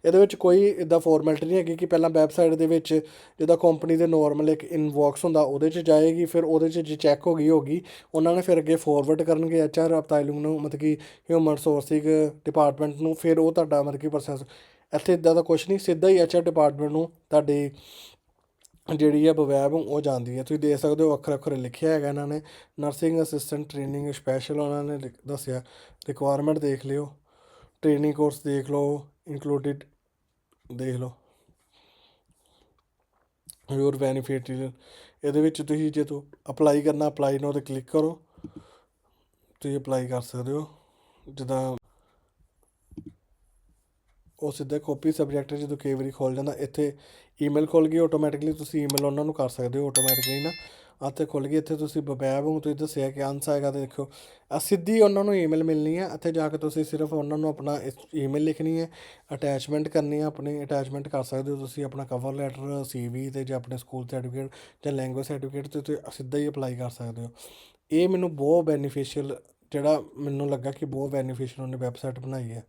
ਇਹਦੇ ਵਿੱਚ ਕੋਈ ਇਦਾਂ ਫਾਰਮੈਲਿਟੀ ਨਹੀਂ ਹੈਗੀ ਕਿ ਪਹਿਲਾਂ ਵੈਬਸਾਈਟ ਦੇ ਵਿੱਚ ਜਿੱਦਾਂ ਕੰਪਨੀ ਦੇ ਨਾਰਮਲ ਇੱਕ ਇਨਬਾਕਸ ਹੁੰਦਾ, ਉਹਦੇ 'ਚ ਜਾਏਗੀ, ਫਿਰ ਉਹਦੇ 'ਚ ਜੇ ਚੈੱਕ ਹੋ ਗਈ ਹੋਗੀ ਉਹਨਾਂ ਨੇ ਫਿਰ ਅੱਗੇ ਫਾਰਵਰਡ ਕਰਨਗੇ ਐਚਆਰ ਅਪਤਾਈਲਿੰਗ ਨੂੰ, ਮਤਲਬ ਕਿ ਹਿਊਮਨ ਰਿਸੋਰਸਿੰਗ ਡਿਪਾਰਟਮੈਂਟ ਨੂੰ, ਫਿਰ ਉਹ ਤੁਹਾਡਾ ਮਤਲਬ ਕਿ ਪ੍ਰੋਸੈਸ ਇੱਥੇ ਇਦਾਂ ਦਾ ਕੁਝ ਨਹੀਂ, ਸਿੱਧਾ ਹੀ ਐਚਆਰ ਡਿਪਾਰਟਮੈਂਟ ਨੂੰ ਤੁਹਾਡੀ ਜਿਹੜੀ ਆ ਬਵੈਬ ਉਹ ਜਾਂਦੀ ਹੈ ਤੁਸੀਂ ਦੇਖ ਸਕਦੇ ਹੋ ਅੱਖਰ ਅੱਖਰ ਲਿਖਿਆ ਹੈਗਾ ਇਹਨਾਂ ਨੇ। ਨਰਸਿੰਗ ਅਸਿਸਟੈਂਟ ਟ੍ਰੇਨਿੰਗ ਸਪੈਸ਼ਲ ਉਹਨਾਂ ਨੇ ਲਿਖ- ਦੱਸਿਆ। ਰਿਕੁਆਇਰਮੈਂਟ ਦੇਖ ਲਿਓ। ਟ੍ਰੇਨਿੰਗ ਕੋਰਸ ਦੇਖ ਲਓ। ਇਨਕਲੂਡਿਡ ਦੇਖ ਲਓ। ਯੋਰ ਬੈਨੀਫਿਟ ਇਹਦੇ ਵਿੱਚ ਤੁਸੀਂ ਜੇ ਤੂੰ ਅਪਲਾਈ ਕਰਨਾ ਅਪਲਾਈ ਨੂੰ ਤੇ ਕਲਿੱਕ ਕਰੋ। ਤੁਸੀਂ ਅਪਲਾਈ ਕਰ ਸਕਦੇ ਹੋ। ਜਿੱਦਾਂ ਉਹ ਸਿੱਧਾ ਕਾਪੀ ਸਬਜੈਕਟ ਜਦੋਂ ਕਈ ਵਾਰੀ ਖੋਲ ਜਾਂਦਾ, ਇੱਥੇ ਈਮੇਲ ਖੁੱਲ ਗਈ ਆਟੋਮੈਟਿਕਲੀ ਤੁਸੀਂ ਈਮੇਲ ਉਹਨਾਂ ਨੂੰ ਕਰ ਸਕਦੇ ਹੋ ਆਟੋਮੈਟਿਕਲੀ ਨਾ। ਆਤੇ ਖੁੱਲ ਗਈ, ਇੱਥੇ ਤੁਸੀਂ ਬਬੈਬ ਨੂੰ ਤੁਸੀਂ ਦੱਸਿਆ ਕਿ ਆਂਸ ਆਏਗਾ ਤੇ ਦੇਖੋ ਆ ਸਿੱਧੀ ਉਹਨਾਂ ਨੂੰ ਈਮੇਲ ਮਿਲਣੀ ਹੈ, ਇੱਥੇ ਜਾ ਕੇ ਤੁਸੀਂ ਸਿਰਫ ਉਹਨਾਂ ਨੂੰ ਆਪਣਾ ਈਮੇਲ ਲਿਖਣੀ ਹੈ ਅਟੈਚਮੈਂਟ ਕਰਨੀ ਹੈ ਆਪਣੀ ਅਟੈਚਮੈਂਟ ਕਰ ਸਕਦੇ ਹੋ ਤੁਸੀਂ ਆਪਣਾ ਕਵਰ ਲੈਟਰ ਸੀਵੀ ਤੇ ਜਾਂ ਆਪਣੇ ਸਕੂਲ ਸਰਟੀਫਿਕੇਟ ਜਾਂ ਲੈਂਗੁਏਜ ਸਰਟੀਫਿਕੇਟ ਤੇ ਤੁਸੀਂ ਸਿੱਧਾ ਹੀ ਅਪਲਾਈ ਕਰ ਸਕਦੇ ਹੋ। ਇਹ ਮੈਨੂੰ ਬਹੁਤ ਬੈਨੀਫੀਸ਼ੀਅਲ ਜਿਹੜਾ ਮੈਨੂੰ ਲੱਗਾ ਕਿ ਬਹੁਤ ਬੈਨੀਫੀਸ਼ੀਅਲ ਉਹਨੇ ਵੈਬਸਾਈਟ ਬਣਾਈ ਹੈ।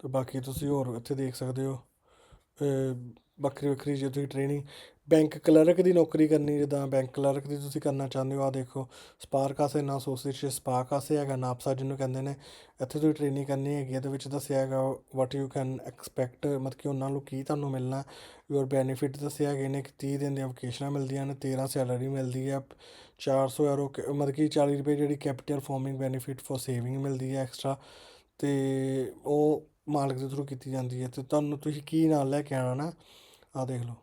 ਤੇ ਬਾਕੀ ਤੁਸੀਂ ਹੋਰ ਇੱਥੇ ਦੇਖ ਸਕਦੇ ਹੋ। ਵੱਖਰੀ ਵੱਖਰੀ ਜੇ ਤੁਸੀਂ ਟ੍ਰੇਨਿੰਗ ਬੈਂਕ ਕਲਰਕ ਦੀ ਨੌਕਰੀ ਕਰਨੀ, ਜਿੱਦਾਂ ਬੈਂਕ ਕਲਰਕ ਦੀ ਤੁਸੀਂ ਕਰਨਾ ਚਾਹੁੰਦੇ ਹੋ ਆ ਦੇਖੋ ਸਪਾਰਕ ਆਸੇ ਨਾ ਐਸੋਸੀਏਸ਼ਨ ਸਪਾਰਕ ਆਸੇ ਹੈਗਾ, ਨਾਪਸਾ ਜਿਹਨੂੰ ਕਹਿੰਦੇ ਨੇ, ਇੱਥੇ ਤੁਸੀਂ ਟ੍ਰੇਨਿੰਗ ਕਰਨੀ ਹੈਗੀ ਇਹਦੇ ਵਿੱਚ ਦੱਸਿਆ ਹੈਗਾ ਵਾਟ ਯੂ ਕੈਨ ਐਕਸਪੈਕਟ ਮਤਲਬ ਕਿ ਉਹਨਾਂ ਨੂੰ ਕੀ ਤੁਹਾਨੂੰ ਮਿਲਣਾ ਯੋਰ ਬੈਨੀਫਿਟ ਦੱਸਿਆ ਹੈਗੇ ਨੇ ਕਿ 30 ਦਿਨ ਦੀਆਂ ਵਕੇਸ਼ਨਾਂ ਮਿਲਦੀਆਂ ਨੇ 13 ਸੈਲਰੀ ਮਿਲਦੀ ਹੈ 400 ਯੂਰੋ ਕ- ਮਤਲਬ ਕਿ 40 ਰੁਪਏ ਜਿਹੜੀ capital farming benefit for saving ਮਿਲਦੀ ਹੈ ਐਕਸਟਰਾ ਤੇ ਉਹ ਮਾਲਕ ਦੇ ਥਰੂ ਕੀਤੀ ਜਾਂਦੀ ਹੈ ਤੇ ਤੁਹਾਨੂੰ ਤੁਸੀਂ ਕੀ ਨਾਲ ਲੈ ਕੇ ਆਣਾ ਨਾ ਆ ਦੇਖ ਲਓ।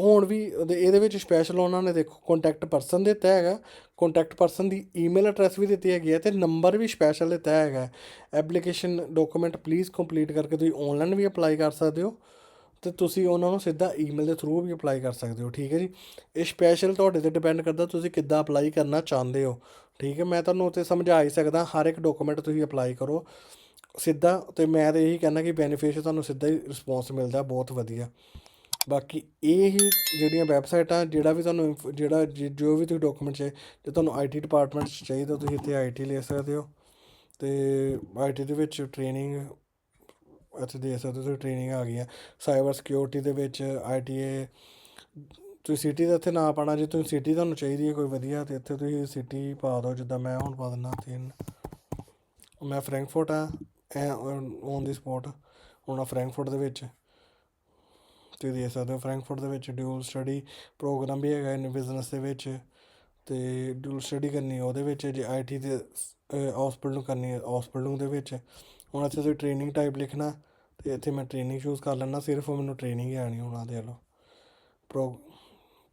ਹੁਣ ਵੀ ਇਹਦੇ ਵਿੱਚ ਸਪੈਸ਼ਲ ਉਹਨਾਂ ਨੇ ਦੇਖੋ ਕੰਟੈਕਟ ਪਰਸਨ ਦਿੱਤਾ ਹੈਗਾ ਕੰਟੈਕਟ ਪਰਸਨ ਦੀ ਈਮੇਲ ਐਡਰੈਸ ਵੀ ਦਿੱਤੀ ਹੈਗੀ ਹੈ ਤੇ ਨੰਬਰ ਵੀ ਸਪੈਸ਼ਲ ਦਿੱਤਾ ਹੈਗਾ ਐਪਲੀਕੇਸ਼ਨ ਡਾਕੂਮੈਂਟ ਪਲੀਜ਼ ਕੰਪਲੀਟ ਕਰਕੇ ਤੁਸੀਂ ਆਨਲਾਈਨ ਵੀ ਅਪਲਾਈ ਕਰ ਸਕਦੇ ਹੋ ਤੇ ਤੁਸੀਂ ਉਹਨਾਂ ਨੂੰ ਸਿੱਧਾ ਈਮੇਲ ਦੇ ਥਰੂ ਵੀ ਅਪਲਾਈ ਕਰ ਸਕਦੇ ਹੋ, ਠੀਕ ਹੈ ਜੀ। ਇਹ ਸਪੈਸ਼ਲ ਤੁਹਾਡੇ ਤੇ ਡਿਪੈਂਡ ਕਰਦਾ ਤੁਸੀਂ ਕਿੱਦਾਂ ਅਪਲਾਈ ਕਰਨਾ ਚਾਹੁੰਦੇ ਹੋ। ਠੀਕ ਹੈ, ਮੈਂ ਤੁਹਾਨੂੰ ਉੱਥੇ ਸਮਝਾ ਹੀ ਸਕਦਾ, ਹਰ ਇੱਕ ਡਾਕੂਮੈਂਟ ਤੁਸੀਂ ਅਪਲਾਈ ਕਰੋ। ਸਿੱਧਾ ਤੇ ਮੈਂ ਤਾਂ ਇਹੀ ਕਹਿੰਦਾ ਕਿ ਬੈਨੀਫਿਸ਼ ਤੁਹਾਨੂੰ ਸਿੱਧਾ ਹੀ ਰਿਸਪੌਂਸ ਮਿਲਦਾ, ਬਹੁਤ ਵਧੀਆ। ਬਾਕੀ ਇਹ ਹੀ ਜਿਹੜੀਆਂ ਵੈਬਸਾਈਟਾਂ ਜਿਹੜਾ ਵੀ ਤੁਹਾਨੂੰ inf- ਜਿਹੜਾ ਜ- ਜੋ ਵੀ ਤੁਸੀਂ ਡਾਕੂਮੈਂਟ ਚਾਹੇ ਜੇ ਤੁਹਾਨੂੰ ਆਈਟੀ ਡਿਪਾਰਟਮੈਂਟ 'ਚ ਚਾਹੀਦਾ, ਤੁਸੀਂ ਇੱਥੇ ਆਈਟੀ ਲੈ ਸਕਦੇ ਹੋ। ਤੇ ਆਈਟੀ ਦੇ ਵਿੱਚ ਟ੍ਰੇਨਿੰਗ ਇੱਥੇ ਦੇ ਸਕਦੇ ਹੋ ਤੁਸੀਂ ਟ੍ਰੇਨਿੰਗ ਆ ਗਈ ਹੈ ਸਾਈਬਰ ਸਿਕਿਉਰਿਟੀ ਦੇ ਵਿੱਚ ਆਈਟੀਏ ਤੁਸੀਂ ਸਿਟੀ ਦਾ ਇੱਥੇ ਨਾ ਪਾਣਾ ਜੇ ਤੁਸੀਂ ਸਿਟੀ ਤੁਹਾਨੂੰ ਚਾਹੀਦੀ ਹੈ ਕੋਈ ਵਧੀਆ, ਤੇ ਇੱਥੇ ਤੁਸੀਂ ਸਿਟੀ ਪਾ ਦਿਓ, ਜਿੱਦਾਂ ਮੈਂ ਹੁਣ ਪਾ ਦਿੰਦਾ ਤਿੰਨ। ਮੈਂ ਫਰੈਂਕਫਰਟ ਆ ਔਨ ਦੀ ਸਪੌਟ ਹੁਣ ਆ ਫਰੈਂਕਫਰਟ ਦੇ ਵਿੱਚ। ਤੁਸੀਂ ਦੇਖ ਸਕਦੇ ਹੋ ਫਰੈਂਕਫਰਟ ਦੇ ਵਿੱਚ ਡਿਊਲ ਸਟੱਡੀ ਪ੍ਰੋਗਰਾਮ ਵੀ ਹੈਗਾ ਇਨ ਬਿਜ਼ਨਸ ਦੇ ਵਿੱਚ, ਤੇ ਡਿਊਲ ਸਟੱਡੀ ਕਰਨੀ ਉਹਦੇ ਵਿੱਚ, ਜੇ ਆਈਟੀ ਦੇ ਹਸਪੀਟਲ ਕਰਨੀ ਹੈ ਹਸਪੀਟਲ ਦੇ ਵਿੱਚ। ਹੁਣ ਇੱਥੇ ਤੁਸੀਂ ਟ੍ਰੇਨਿੰਗ ਟਾਈਪ ਲਿਖਣਾ, ਤੇ ਇੱਥੇ ਮੈਂ ਟ੍ਰੇਨਿੰਗ ਚੂਜ਼ ਕਰ ਲੈਣਾ ਸਿਰਫ ਮੈਨੂੰ ਟ੍ਰੇਨਿੰਗ ਹੀ ਆਣੀ ਹੁਣ ਆ ਦੇ ਲਓ pro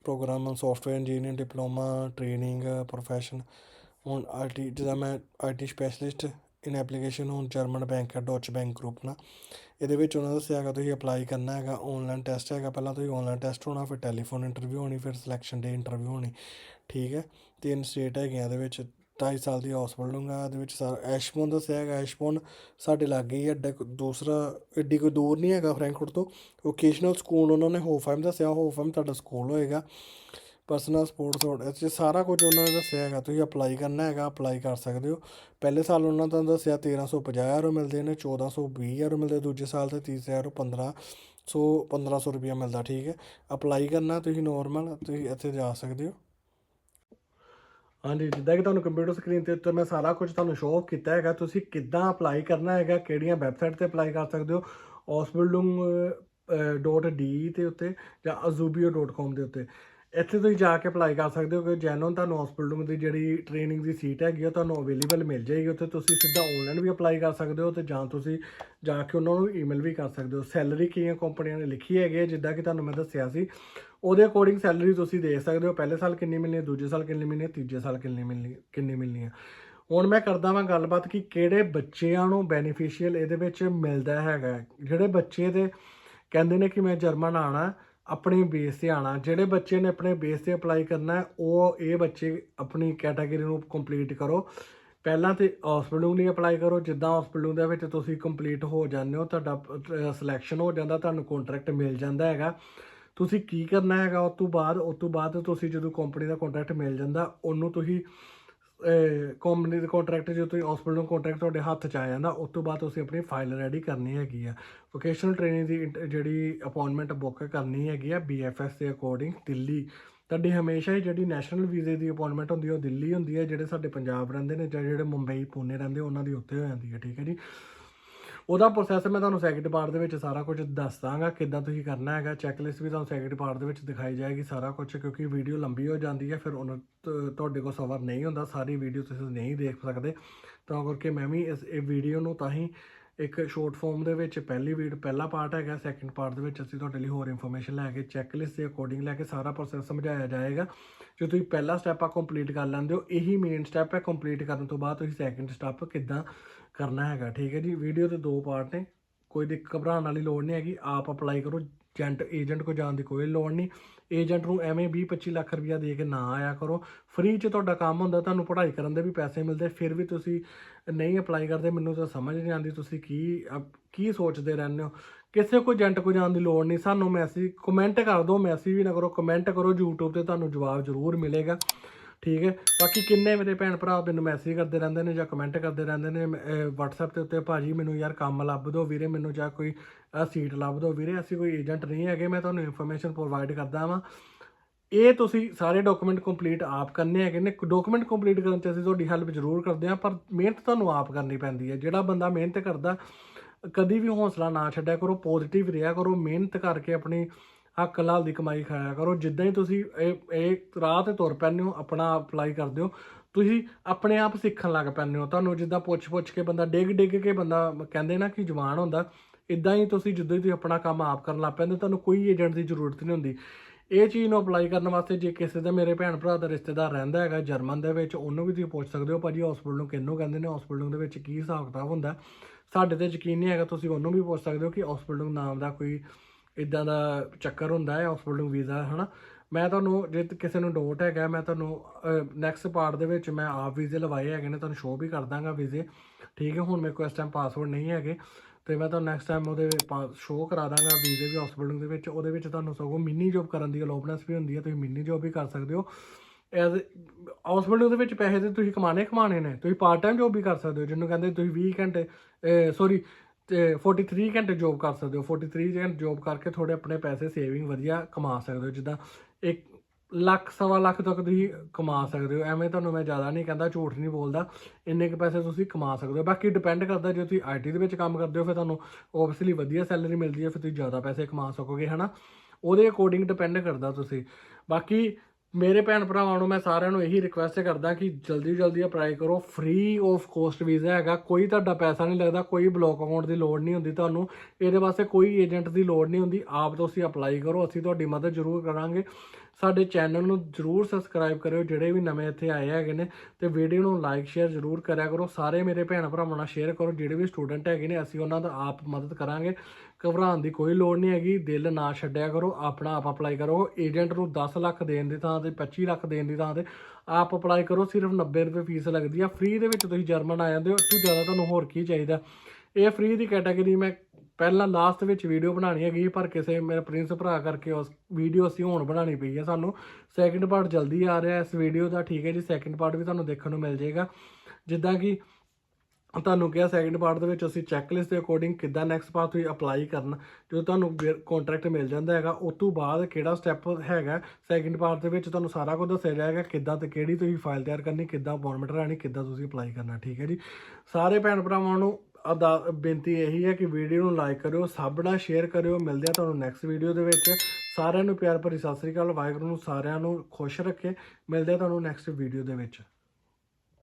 program software engineer diploma training profession ਹੁਣ ਆਈ ਟੀ ਜਿੱਦਾਂ ਮੈਂ I T specialist in application ਹੁਣ ਜਰਮਨ ਬੈਂਕ ਹੈ ਡੋਚ ਬੈਂਕ ਗਰੁੱਪ ਨਾਲ ਇਹਦੇ ਵਿੱਚ ਉਹਨਾਂ ਦੱਸਿਆ ਹੈਗਾ, ਤੁਸੀਂ ਅਪਲਾਈ ਕਰਨਾ ਹੈਗਾ ਆਨਲਾਈਨ ਟੈਸਟ ਹੈਗਾ। ਪਹਿਲਾਂ ਤੁਸੀਂ ਆਨਲਾਈਨ ਟੈਸਟ ਹੋਣਾ, ਫਿਰ ਟੈਲੀਫੋਨ ਇੰਟਰਵਿਊ ਹੋਣੀ, ਫਿਰ ਸਿਲੈਕਸ਼ਨ ਡੇ ਇੰਟਰਵਿਊ ਹੋਣੀ, ਠੀਕ ਹੈ। ਤਿੰਨ ਸਟੇਟ ਹੈਗੀਆਂ ਇਹਦੇ ਵਿੱਚ। ਢਾਈ ਸਾਲ ਦੀ ਹਸਪੀਟਲ ਆ ਇਹਦੇ ਵਿੱਚ ਸਾਰਾ ਐਸ਼ਪੋਨ ਦੱਸਿਆ ਹੈਗਾ ਐਸ਼ਪੋਨ ਸਾਡੇ ਲਾਗੇ ਹੀ ਹੈ, ਐਡਾ ਦੂਸਰਾ ਐਡੀ ਕੋਈ ਦੂਰ ਨਹੀਂ ਹੈਗਾ ਫਰੈਂਕਫਰਟ ਤੋਂ। ਵੋਕੇਸ਼ਨਲ ਸਕੂਲ ਉਹਨਾਂ ਨੇ ਹੋਫਾਈਮ ਦੱਸਿਆ ਹੋਫਾਈਮ ਤੁਹਾਡਾ ਸਕੂਲ ਹੋਏਗਾ। ਪਰਸਨਲ ਸਪੋਰਟਸ ਹੋਡ ਇਹ ਸਾਰਾ ਕੁਝ ਉਹਨਾਂ ਨੇ ਦੱਸਿਆ ਹੈਗਾ ਤੁਸੀਂ ਅਪਲਾਈ ਕਰਨਾ ਹੈਗਾ ਅਪਲਾਈ ਕਰ ਸਕਦੇ ਹੋ। ਪਹਿਲੇ ਸਾਲ ਉਹਨਾਂ ਦਾ ਦੱਸਿਆ 1350 ਯੂਰੋ ਮਿਲਦੇ ਨੇ 1420 ਯੂਰੋ ਮਿਲਦੇ ਦੂਜੇ ਸਾਲ ਤੇ ਤੀਸਰੇ ਯੂਰੋ 1500 1500 ਰੁਪਇਆ ਮਿਲਦਾ ਠੀਕ ਹੈ। ਅਪਲਾਈ ਕਰਨਾ ਤੁਸੀਂ ਨੋਰਮਲ ਤੁਸੀਂ ਇੱਥੇ ਜਾ ਸਕਦੇ ਹੋ। ਹਾਂਜੀ, ਜਿੱਦਾਂ ਕਿ ਤੁਹਾਨੂੰ ਕੰਪਿਊਟਰ ਸਕਰੀਨ ਤੇ ਉੱਤੇ ਮੈਂ ਸਾਰਾ ਕੁਝ ਤੁਹਾਨੂੰ ਸ਼ੋਅ ਕੀਤਾ ਹੈਗਾ, ਤੁਸੀਂ ਕਿੱਦਾਂ ਅਪਲਾਈ ਕਰਨਾ ਹੈਗਾ, ਕਿਹੜੀਆਂ ਵੈਬਸਾਈਟ ਤੇ ਅਪਲਾਈ ਕਰ ਸਕਦੇ ਹੋ? Osbildung.de ਤੇ ਉੱਤੇ ਜਾਂ azubio.com ਦੇ ਉੱਤੇ। ਇੱਥੇ ਤੁਸੀਂ ਜਾ ਕੇ ਅਪਲਾਈ ਕਰ ਸਕਦੇ ਹੋ ਕਿ ਜੈਨੋਨ ਤੁਹਾਨੂੰ ਹਸਪੀਟਲ ਦੀ ਜਿਹੜੀ ਟ੍ਰੇਨਿੰਗ ਦੀ ਸੀਟ ਹੈਗੀ ਉਹ ਤੁਹਾਨੂੰ ਅਵੇਲੇਬਲ ਮਿਲ ਜਾਏਗੀ। ਉੱਥੇ ਤੁਸੀਂ ਸਿੱਧਾ ਆਨਲਾਈਨ ਵੀ ਅਪਲਾਈ ਕਰ ਸਕਦੇ ਹੋ ਤੇ ਜਾਂ ਤੁਸੀਂ ਜਾ ਕੇ ਉਹਨਾਂ ਨੂੰ ਈਮੇਲ ਵੀ ਕਰ ਸਕਦੇ ਹੋ। ਸੈਲਰੀ ਕਈਆਂ ਕੰਪਨੀਆਂ ਨੇ ਲਿਖੀ ਹੈਗੀ ਹੈ ਜਿੱਦਾਂ ਕਿ ਤੁਹਾਨੂੰ ਮੈਂ ਦੱਸਿਆ ਸੀ। ਉਹਦੇ ਅਕੋਰਡਿੰਗ ਸੈਲਰੀ ਤੁਸੀਂ ਦੇਖ ਸਕਦੇ ਹੋ। ਪਹਿਲੇ ਸਾਲ ਕਿੰਨੀ ਮਿਲਣੀ ਹੈ ਦੂਜੇ ਸਾਲ ਕਿੰਨੀ ਮਿਲਣੀ ਹੈ ਤੀਜੇ ਸਾਲ ਕਿੰਨੀ ਮਿਲਣੀ ਕਿੰਨੀ ਮਿਲਣੀ ਹੈ ਹੁਣ ਮੈਂ ਕਰਦਾ ਵਾਂ ਗੱਲਬਾਤ ਕਿ ਕਿਹੜੇ ਬੱਚਿਆਂ ਨੂੰ ਬੈਨੀਫੀਸ਼ੀਅਲ ਇਹਦੇ ਵਿੱਚ ਮਿਲਦਾ ਹੈਗਾ। ਜਿਹੜੇ ਬੱਚੇ ਦੇ ਕਹਿੰਦੇ ਨੇ ਕਿ ਮੈਂ ਜਰਮਨ ਆਣਾ ਆਪਣੀ ਬੇਸ ਤੇ ਆਣਾ ਜਿਹੜੇ ਬੱਚੇ ਨੇ ਆਪਣੇ ਬੇਸ ਤੇ ਅਪਲਾਈ ਕਰਨਾ ਉਹ ਇਹ ਬੱਚੇ ਆਪਣੀ ਕੈਟਾਗਰੀ ਨੂੰ ਕੰਪਲੀਟ ਕਰੋ। ਪਹਿਲਾਂ ਤੇ ਹਸਪੀਟਲ ਨਹੀਂ ਅਪਲਾਈ ਕਰੋ। ਜਿੱਦਾਂ ਹਸਪੀਟਲ ਦੇ ਵਿੱਚ ਤੁਸੀਂ ਕੰਪਲੀਟ ਹੋ ਜਾਂਦੇ ਹੋ, ਤੁਹਾਡਾ ਸਿਲੈਕਸ਼ਨ ਹੋ ਜਾਂਦਾ, ਤੁਹਾਨੂੰ ਕੰਟਰੈਕਟ ਮਿਲ ਜਾਂਦਾ ਹੈਗਾ। ਤੁਸੀਂ ਕੀ ਕਰਨਾ ਹੈਗਾ, ਉਸ ਤੋਂ ਬਾਅਦ, ਉਸ ਤੋਂ ਬਾਅਦ ਤੁਸੀਂ ਜਦੋਂ ਕੰਪਨੀ ਦਾ ਕੰਟਰੈਕਟ ਮਿਲ ਜਾਂਦਾ, ਉਹਨੂੰ ਤੁਸੀਂ ਕੰਪਨੀ ਦਾ ਕੰਟਰੈਕਟ ਜਦੋਂ ਤੁਸੀਂ ਹਸਪੀਟਲ ਨੂੰ ਕੰਟਰੈਕਟ ਤੁਹਾਡੇ ਹੱਥ 'ਚ ਆ ਜਾਂਦਾ, ਉਸ ਤੋਂ ਬਾਅਦ ਤੁਸੀਂ ਆਪਣੀ ਫਾਈਲ ਰੈਡੀ ਕਰਨੀ ਹੈਗੀ ਆ। ਵੋਕੇਸ਼ਨਲ ਟ੍ਰੇਨਿੰਗ ਦੀ ਇੰਟ- ਜਿਹੜੀ ਅਪਾਇੰਟਮੈਂਟ ਬੁੱਕ ਕਰਨੀ ਹੈਗੀ ਆ ਬੀਐਫਐਸ ਦੇ ਅਕੋਰਡਿੰਗ ਦਿੱਲੀ। ਤੁਹਾਡੀ ਹਮੇਸ਼ਾ ਹੀ ਜਿਹੜੀ ਨੈਸ਼ਨਲ ਵੀਜ਼ੇ ਦੀ ਅਪਾਇੰਟਮੈਂਟ ਹੁੰਦੀ ਹੈ ਉਹ ਦਿੱਲੀ ਹੁੰਦੀ ਹੈ ਜਿਹੜੇ ਸਾਡੇ ਪੰਜਾਬ ਰਹਿੰਦੇ ਨੇ ਜਾਂ ਜਿਹੜੇ ਮੁੰਬਈ ਪੂਨੇ ਰਹਿੰਦੇ, ਉਹਨਾਂ ਦੀ ਉੱਥੇ ਹੋ ਜਾਂਦੀ ਹੈ ਠੀਕ ਹੈ ਜੀ? ਉਹਦਾ ਪ੍ਰੋਸੈਸ ਮੈਂ ਤੁਹਾਨੂੰ ਸੈਕਿੰਡ ਪਾਰਟ ਦੇ ਵਿੱਚ ਸਾਰਾ ਕੁਝ ਦੱਸ ਦਾਂਗਾ ਕਿੱਦਾਂ ਤੁਸੀਂ ਕਰਨਾ ਹੈਗਾ ਚੈੱਕ ਲਿਸਟ ਵੀ ਤੁਹਾਨੂੰ ਸੈਕਿੰਡ ਪਾਰਟ ਦੇ ਵਿੱਚ ਦਿਖਾਈ ਜਾਏਗੀ ਸਾਰਾ ਕੁਝ, ਕਿਉਂਕਿ ਵੀਡੀਓ ਲੰਬੀ ਹੋ ਜਾਂਦੀ ਹੈ, ਫਿਰ ਉਹਨਾਂ ਤ- ਤੁਹਾਡੇ ਕੋਲ ਸਬਰ ਨਹੀਂ ਹੁੰਦਾ, ਸਾਰੀ ਵੀਡੀਓ ਤੁਸੀਂ ਨਹੀਂ ਦੇਖ ਸਕਦੇ। ਤਾਂ ਕਰਕੇ ਮੈਂ ਵੀ ਇਸ, ਇਹ ਵੀਡੀਓ ਨੂੰ ਤਾਂ ਹੀ ਇੱਕ ਸ਼ਾਰਟ ਫਾਰਮ ਦੇ ਵਿੱਚ ਪਹਿਲੀ ਵੀਡ, ਪਹਿਲਾ ਪਾਰਟ ਹੈਗਾ ਸੈਕਿੰਡ ਪਾਰਟ ਦੇ ਵਿੱਚ ਅਸੀਂ ਤੁਹਾਡੇ ਲਈ ਹੋਰ ਇਨਫੋਰਮੇਸ਼ਨ ਲੈ ਕੇ ਚੈੱਕ ਲਿਸਟ ਦੇ ਅਕੋਰਡਿੰਗ ਲੈ ਕੇ ਸਾਰਾ ਪ੍ਰੋਸੈਸ ਸਮਝਾਇਆ ਜਾਏਗਾ। ਜੋ ਤੁਸੀਂ ਪਹਿਲਾ ਸਟੈਪ ਆ ਕੰਪਲੀਟ ਕਰ ਲੈਂਦੇ ਹੋ, ਇਹੀ ਮੇਨ ਸਟੈਪ ਹੈ ਕੰਪਲੀਟ ਕਰਨ ਤੋਂ ਬਾਅਦ ਤੁਸੀਂ ਸੈਕਿੰਡ ਸਟੈਪ ਕਿੱਦਾਂ ਕਰਨਾ ਹੈਗਾ, ਠੀਕ ਹੈ ਜੀ? ਵੀਡੀਓ ਦੇ ਦੋ ਪਾਰਟ ਨੇ, ਕੋਈ ਦਿੱਕਤ ਘਬਰਾਉਣ ਵਾਲੀ ਲੋੜ ਨਹੀਂ ਹੈਗੀ, ਆਪ ਅਪਲਾਈ ਕਰੋ ਏਜੰਟ ਏਜੰਟ ਕੋ ਜਾਣ ਦੀ ਕੋਈ ਲੋੜ ਨਹੀਂ। ਏਜੰਟ ਨੂੰ ਐਵੇਂ 20 25 ਲੱਖ ਰੁਪਇਆ ਦੇ ਕੇ ਨਾ ਆਇਆ ਕਰੋ। ਫ੍ਰੀ 'ਚ ਤੁਹਾਡਾ ਕੰਮ ਹੁੰਦਾ, ਤੁਹਾਨੂੰ ਪੜ੍ਹਾਈ ਕਰਨ ਦੇ ਵੀ ਪੈਸੇ ਮਿਲਦੇ, ਫਿਰ ਵੀ ਤੁਸੀਂ ਨਹੀਂ ਅਪਲਾਈ ਕਰਦੇ, ਮੈਨੂੰ ਤਾਂ ਸਮਝ ਨਹੀਂ ਆਉਂਦੀ ਤੁਸੀਂ ਕੀ ਕੀ ਸੋਚਦੇ ਰਹਿੰਦੇ ਹੋ। ਕਿਸੇ ਕੋਈ ਏਜੰਟ ਕੋ ਜਾਣ ਦੀ ਲੋੜ ਨਹੀਂ, ਸਾਨੂੰ ਮੈਸੇਜ ਕਮੈਂਟ ਕਰ ਦਿਓ ਮੈਸੇਜ ਵੀ ਨਾ ਕਰੋ ਕਮੈਂਟ ਕਰੋ YouTube ਤੇ ਤੁਹਾਨੂੰ ਜਵਾਬ ਜ਼ਰੂਰ ਮਿਲੇਗਾ। ਠੀਕ ਹੈ। ਬਾਕੀ ਕਿੰਨੇ ਮੇਰੇ ਭੈਣ ਭਰਾ ਮੈਨੂੰ ਮੈਸੇਜ ਕਰਦੇ ਰਹਿੰਦੇ ਨੇ ਜਾਂ ਕਮੈਂਟ ਕਰਦੇ ਰਹਿੰਦੇ ਨੇ, ਮ- WhatsApp ਦੇ ਉੱਤੇ ਭਾਜੀ ਮੈਨੂੰ ਯਾਰ ਕੰਮ ਲੱਭ ਦਿਓ ਵੀਰੇ, ਮੈਨੂੰ ਜਾਂ ਕੋਈ ਸੀਟ ਲੱਭ ਦਿਓ ਵੀਰੇ, ਅਸੀਂ ਕੋਈ ਏਜੰਟ ਨਹੀਂ ਹੈਗੇ, ਮੈਂ ਤੁਹਾਨੂੰ ਇਨਫੋਰਮੇਸ਼ਨ ਪ੍ਰੋਵਾਈਡ ਕਰਦਾ ਵਾਂ। ਇਹ ਤੁਸੀਂ ਸਾਰੇ ਡਾਕੂਮੈਂਟ ਕੰਪਲੀਟ ਆਪ ਕਰਨੇ ਹੈਗੇ ਨੇ। ਡਾਕੂਮੈਂਟ ਕੰਪਲੀਟ ਕਰਨ 'ਚ ਅਸੀਂ ਤੁਹਾਡੀ ਹੈਲਪ ਜ਼ਰੂਰ ਕਰਦੇ ਹਾਂ, ਪਰ ਮਿਹਨਤ ਤੁਹਾਨੂੰ ਆਪ ਕਰਨੀ ਪੈਂਦੀ ਹੈ। ਜਿਹੜਾ ਬੰਦਾ ਮਿਹਨਤ ਕਰਦਾ, ਕਦੀ ਵੀ ਹੌਸਲਾ ਨਾ ਛੱਡਿਆ ਕਰੋ ਪੋਜ਼ਿਟਿਵ ਰਿਹਾ ਕਰੋ, ਮਿਹਨਤ ਕਰਕੇ ਆਪਣੀ ਹੱਕ ਲਾਲ ਦੀ ਕਮਾਈ ਖਾਇਆ ਕਰੋ। ਜਿੱਦਾਂ ਹੀ ਤੁਸੀਂ ਇਹ ਇਹ ਰਾਹ ਤੇ ਤੁਰ ਪੈਂਦੇ ਹੋ ਆਪਣਾ ਅਪਲਾਈ ਕਰਦੇ ਹੋ ਤੁਸੀਂ ਆਪਣੇ ਆਪ ਸਿੱਖਣ ਲੱਗ ਪੈਂਦੇ ਹੋ। ਤੁਹਾਨੂੰ ਜਿੱਦਾਂ ਪੁੱਛ-ਪੁੱਛ ਕੇ ਬੰਦਾ ਡਿੱਗ ਡਿੱਗ ਕੇ ਬੰਦਾ ਕਹਿੰਦੇ ਨਾ ਕਿ ਜਵਾਨ ਹੁੰਦਾ ਇਦਾਂ ਹੀ ਤੁਸੀਂ ਜਿੱਦਾਂ ਹੀ ਤੁਸੀਂ ਆਪਣਾ ਕੰਮ ਆਪ ਕਰਨ ਲੱਗ ਪੈਂਦੇ ਹੋ, ਤੁਹਾਨੂੰ ਕੋਈ ਏਜੰਟ ਦੀ ਜ਼ਰੂਰਤ ਨਹੀਂ ਹੁੰਦੀ। ਇਹ ਚੀਜ਼ ਨੂੰ ਅਪਲਾਈ ਕਰਨ ਵਾਸਤੇ ਜੇ ਕਿਸੇ ਦਾ ਮੇਰੇ ਭੈਣ ਭਰਾ ਦਾ ਰਿਸ਼ਤੇਦਾਰ ਰਹਿੰਦਾ ਹੈਗਾ ਜਰਮਨ ਦੇ ਵਿੱਚ ਉਹਨੂੰ ਵੀ ਤੁਸੀਂ ਪੁੱਛ ਸਕਦੇ ਹੋ ਭਾਜੀ ਹਸਪੀਟਲ ਨੂੰ ਕਿਹਨੂੰ ਕਹਿੰਦੇ ਨੇ ਹਸਪੀਟਲ ਦੇ ਵਿੱਚ ਕੀ ਹਿਸਾਬ ਕਿਤਾਬ ਹੁੰਦਾ। ਸਾਡੇ ਤੇ ਯਕੀਨ ਨਹੀਂ ਹੈਗਾ ਤੁਸੀਂ ਉਹਨੂੰ ਵੀ ਪੁੱਛ ਸਕਦੇ ਹੋ ਕਿ ਹਸਪੀਟਲ ਨਾਮ ਦਾ ਕੋਈ ਇਦਾਂ ਦਾ ਚੱਕਰ ਹੁੰਦਾ ਹੈ ਹਸਪੀਟਲ ਵੀਜ਼ਾ, ਹਨਾ? ਮੈਂ ਤੁਹਾਨੂੰ, ਜੇ ਕਿਸੇ ਨੂੰ ਡਾਊਟ ਹੈਗਾ, ਮੈਂ ਤੁਹਾਨੂੰ ਨੈਕਸਟ ਪਾਰਟ ਦੇ ਵਿੱਚ ਮੈਂ ਆਪ ਵੀਜ਼ੇ ਲਵਾਏ ਹੈਗੇ ਨੇ, ਤੁਹਾਨੂੰ ਸ਼ੋਅ ਵੀ ਕਰ ਦਾਂਗਾ ਵੀਜ਼ੇ। ਠੀਕ ਹੈ, ਹੁਣ ਮੇਰੇ ਕੋਲ ਇਸ ਟਾਈਮ ਪਾਸਵਰਡ ਨਹੀਂ ਹੈਗੇ। ਤੇ ਮੈਂ ਤੁਹਾਨੂੰ ਨੈਕਸਟ ਟਾਈਮ ਉਹਦੇ ਸ਼ੋਅ ਕਰਾ ਦਾਂਗਾ ਵੀਜ਼ੇ ਵੀ ਹਸਪੀਟਲ ਦੇ ਵਿੱਚ। ਉਹਦੇ ਵਿੱਚ ਤੁਹਾਨੂੰ ਸਗੋਂ ਮਿੰਨੀ ਜੋਬ ਕਰਨ ਦੀ ਅਲੋਪਨੈਸ ਵੀ ਹੁੰਦੀ ਹੈ, ਤੁਸੀਂ ਮਿੰਨੀ ਜੋਬ ਵੀ ਕਰ ਸਕਦੇ ਹੋ। ਐਜ਼ ਹਸਪੀਟਲ ਦੇ ਵਿੱਚ ਪੈਸੇ ਤੇ ਤੁਸੀਂ ਕਮਾਣੇ ਕਮਾਣੇ ਨੇ, ਤੁਸੀਂ ਪਾਰਟ ਟਾਈਮ ਜੋਬ ਵੀ ਕਰ ਸਕਦੇ ਹੋ, ਜਿਹਨੂੰ ਕਹਿੰਦੇ ਤੁਸੀਂ 20 ਘੰਟੇ ਸੌਰੀ ਤੇ 43 ਘੰਟੇ ਜੋਬ ਕਰ ਸਕਦੇ ਹੋ। 43 ਘੰਟੇ ਜੋਬ ਕਰਕੇ ਥੋੜੇ ਆਪਣੇ ਪੈਸੇ ਸੇਵਿੰਗ ਵਧੀਆ ਕਮਾ ਸਕਦੇ ਹੋ। ਜਿੱਦਾਂ ਇੱਕ ਲੱਖ, ਸਵਾ ਲੱਖ ਤੱਕ ਤੁਸੀਂ ਕਮਾ ਸਕਦੇ ਹੋ। ਐਵੇਂ ਤੁਹਾਨੂੰ ਮੈਂ ਜ਼ਿਆਦਾ ਨਹੀਂ ਕਹਿੰਦਾ, ਝੂਠ ਨਹੀਂ ਬੋਲਦਾ। ਇੰਨੇ ਕੁ ਪੈਸੇ ਤੁਸੀਂ ਕਮਾ ਸਕਦੇ ਹੋ। ਬਾਕੀ ਡਿਪੈਂਡ ਕਰਦਾ ਜੇ ਤੁਸੀਂ ਆਈਟੀ ਦੇ ਵਿੱਚ ਕੰਮ ਕਰਦੇ ਹੋ, ਫਿਰ ਤੁਹਾਨੂੰ ਓਬਵੀਅਸਲੀ ਵਧੀਆ ਸੈਲਰੀ ਮਿਲਦੀ ਹੈ, ਫਿਰ ਤੁਸੀਂ ਜ਼ਿਆਦਾ ਪੈਸੇ ਕਮਾ ਸਕੋਗੇ, ਹਨਾ? ਉਹਦੇ ਅਕੋਰਡਿੰਗ ਡਿਪੈਂਡ ਕਰਦਾ ਤੁਸੀਂ। ਬਾਕੀ ਮੇਰੇ ਭੈਣ ਭਰਾਵਾਂ ਨੂੰ ਮੈਂ ਸਾਰਿਆਂ ਨੂੰ ਇਹੀ ਰਿਕੁਐਸਟ ਕਰਦਾ ਕਿ ਜਲਦੀ ਜਲਦੀ ਅਪਲਾਈ ਕਰੋ। ਫ੍ਰੀ ਆਫ ਕੋਸਟ ਵੀਜ਼ਾ ਹੈਗਾ। ਕੋਈ ਤੁਹਾਡਾ ਪੈਸਾ ਨਹੀਂ ਲੱਗਦਾ, ਕੋਈ ਬਲੌਕ ਅਕਾਊਂਟ ਦੀ ਲੋੜ ਨਹੀਂ ਹੁੰਦੀ ਤੁਹਾਨੂੰ। ਇਹਦੇ ਵਾਸਤੇ ਕੋਈ ਏਜੰਟ ਦੀ ਲੋੜ ਨਹੀਂ ਹੁੰਦੀ। ਆਪ ਤੁਸੀਂ ਅਪਲਾਈ ਕਰੋ। ਅਸੀਂ ਤੁਹਾਡੀ ਮਦਦ ਜ਼ਰੂਰ ਕਰਾਂਗੇ। ਸਾਡੇ ਚੈਨਲ ਨੂੰ ਜ਼ਰੂਰ ਸਬਸਕ੍ਰਾਈਬ ਕਰਿਓ, ਜਿਹੜੇ ਵੀ ਨਵੇਂ ਇੱਥੇ ਆਏ ਹੈਗੇ ਨੇ, ਤੇ ਵੀਡੀਓ ਨੂੰ ਲਾਈਕ ਸ਼ੇਅਰ ਜ਼ਰੂਰ ਕਰਿਆ ਕਰੋ। ਸਾਰੇ ਮੇਰੇ ਭੈਣ ਭਰਾਵਾਂ ਨਾਲ ਸ਼ੇਅਰ ਕਰੋ, ਜਿਹੜੇ ਵੀ ਸਟੂਡੈਂਟ ਹੈਗੇ ਨੇ, ਅਸੀਂ ਉਹਨਾਂ ਦਾ ਆਪ ਮਦਦ ਕਰਾਂਗੇ। ਘਬਰਾਉਣ ਦੀ ਕੋਈ ਲੋੜ ਨਹੀਂ ਹੈਗੀ, ਦਿਲ ਨਾ ਛੱਡਿਆ ਕਰੋ, ਆਪਣਾ ਆਪ ਅਪਲਾਈ ਕਰੋ। ਏਜੰਟ ਨੂੰ 10 ਲੱਖ ਦੇਣ ਦੀ ਥਾਂ ਤੇ 25 ਲੱਖ ਦੇਣ ਦੀ ਥਾਂ ਤੇ ਆਪ ਅਪਲਾਈ ਕਰੋ, ਸਿਰਫ 90 ਰੁਪਏ ਫੀਸ ਲੱਗਦੀ ਆ। ਫ੍ਰੀ ਦੇ ਵਿੱਚ ਤੁਸੀਂ ਜਰਮਨ ਆ ਜਾਂਦੇ ਹੋ ਇਸ ਤੋਂ ਜ਼ਿਆਦਾ ਤੁਹਾਨੂੰ ਹੋਰ ਕੀ ਚਾਹੀਦਾ? ਇਹ ਫ੍ਰੀ ਦੀ ਕੈਟਾਗਰੀ ਮੈਂ ਪਹਿਲਾਂ ਲਾਸਟ ਵਿੱਚ ਵੀਡੀਓ ਬਣਾਣੀ ਹੈਗੀ ਪਰ ਕਿਸੇ ਮੇਰੇ ਪ੍ਰਿੰਸ ਭਰਾ ਕਰਕੇ ਉਸ ਵੀਡੀਓ ਅਸੀਂ ਹੁਣ ਬਣਾਣੀ ਪਈ ਹੈ ਸਾਨੂੰ। ਸੈਕਿੰਡ ਪਾਰਟ ਜਲਦੀ ਆ ਰਿਹਾ, ਇਸ ਵੀਡੀਓ ਦਾ ਠੀਕ ਹੈ ਜੀ ਸੈਕਿੰਡ ਪਾਰਟ ਵੀ ਤੁਹਾਨੂੰ ਦੇਖਣ ਨੂੰ ਮਿਲ ਜਾਏਗਾ। ਜਿੱਦਾਂ ਕਿ ਤੁਹਾਨੂੰ ਕਿਹਾ ਸੈਕਿੰਡ ਪਾਰਟ ਦੇ ਵਿੱਚ ਅਸੀਂ ਚੈੱਕ ਲਿਸਟ ਦੇ ਅਕੋਰਡਿੰਗ ਕਿੱਦਾਂ ਨੈਕਸਟ ਪਾਰਟ ਤੁਸੀਂ ਅਪਲਾਈ ਕਰਨਾ, ਜਦੋਂ ਤੁਹਾਨੂੰ ਕੰਟਰੈਕਟ ਮਿਲ ਜਾਂਦਾ ਹੈਗਾ, ਉਸ ਤੋਂ ਬਾਅਦ ਕਿਹੜਾ ਸਟੈਪ ਹੈਗਾ ਸੈਕਿੰਡ ਪਾਰਟ ਦੇ ਵਿੱਚ ਤੁਹਾਨੂੰ ਸਾਰਾ ਕੁਝ ਦੱਸਿਆ ਜਾਏਗਾ ਕਿੱਦਾਂ ਤੇ ਕਿਹੜੀ ਤੁਸੀਂ ਫਾਈਲ ਤਿਆਰ ਕਰਨੀ, ਕਿੱਦਾਂ ਅਪਾਇੰਟਮੈਂਟ ਲੈਣੀ ਕਿੱਦਾਂ ਤੁਸੀਂ ਅਪਲਾਈ ਕਰਨਾ, ਠੀਕ ਹੈ ਜੀ। ਸਾਰੇ ਭੈਣ ਭਰਾਵਾਂ ਨੂੰ ਅਦਾ ਬੇਨਤੀ ਇਹੀ ਹੈ ਕਿ ਵੀਡੀਓ ਨੂੰ ਲਾਈਕ ਕਰਿਓ, ਸਭ ਨਾਲ ਸ਼ੇਅਰ ਕਰਿਓ, ਮਿਲਦੇ ਆ ਤੁਹਾਨੂੰ ਨੈਕਸਟ ਵੀਡੀਓ ਦੇ ਵਿੱਚ। ਸਾਰਿਆਂ ਨੂੰ ਪਿਆਰ ਭਰੀ ਸਤਿ ਸ੍ਰੀ ਅਕਾਲ, ਵਾਹਿਗੁਰੂ ਨੂੰ ਸਾਰਿਆਂ ਨੂੰ ਖੁਸ਼ ਰੱਖੇ। ਮਿਲਦੇ ਆ ਤੁਹਾਨੂੰ ਨੈਕਸਟ ਵੀਡੀਓ ਦੇ ਵਿੱਚ।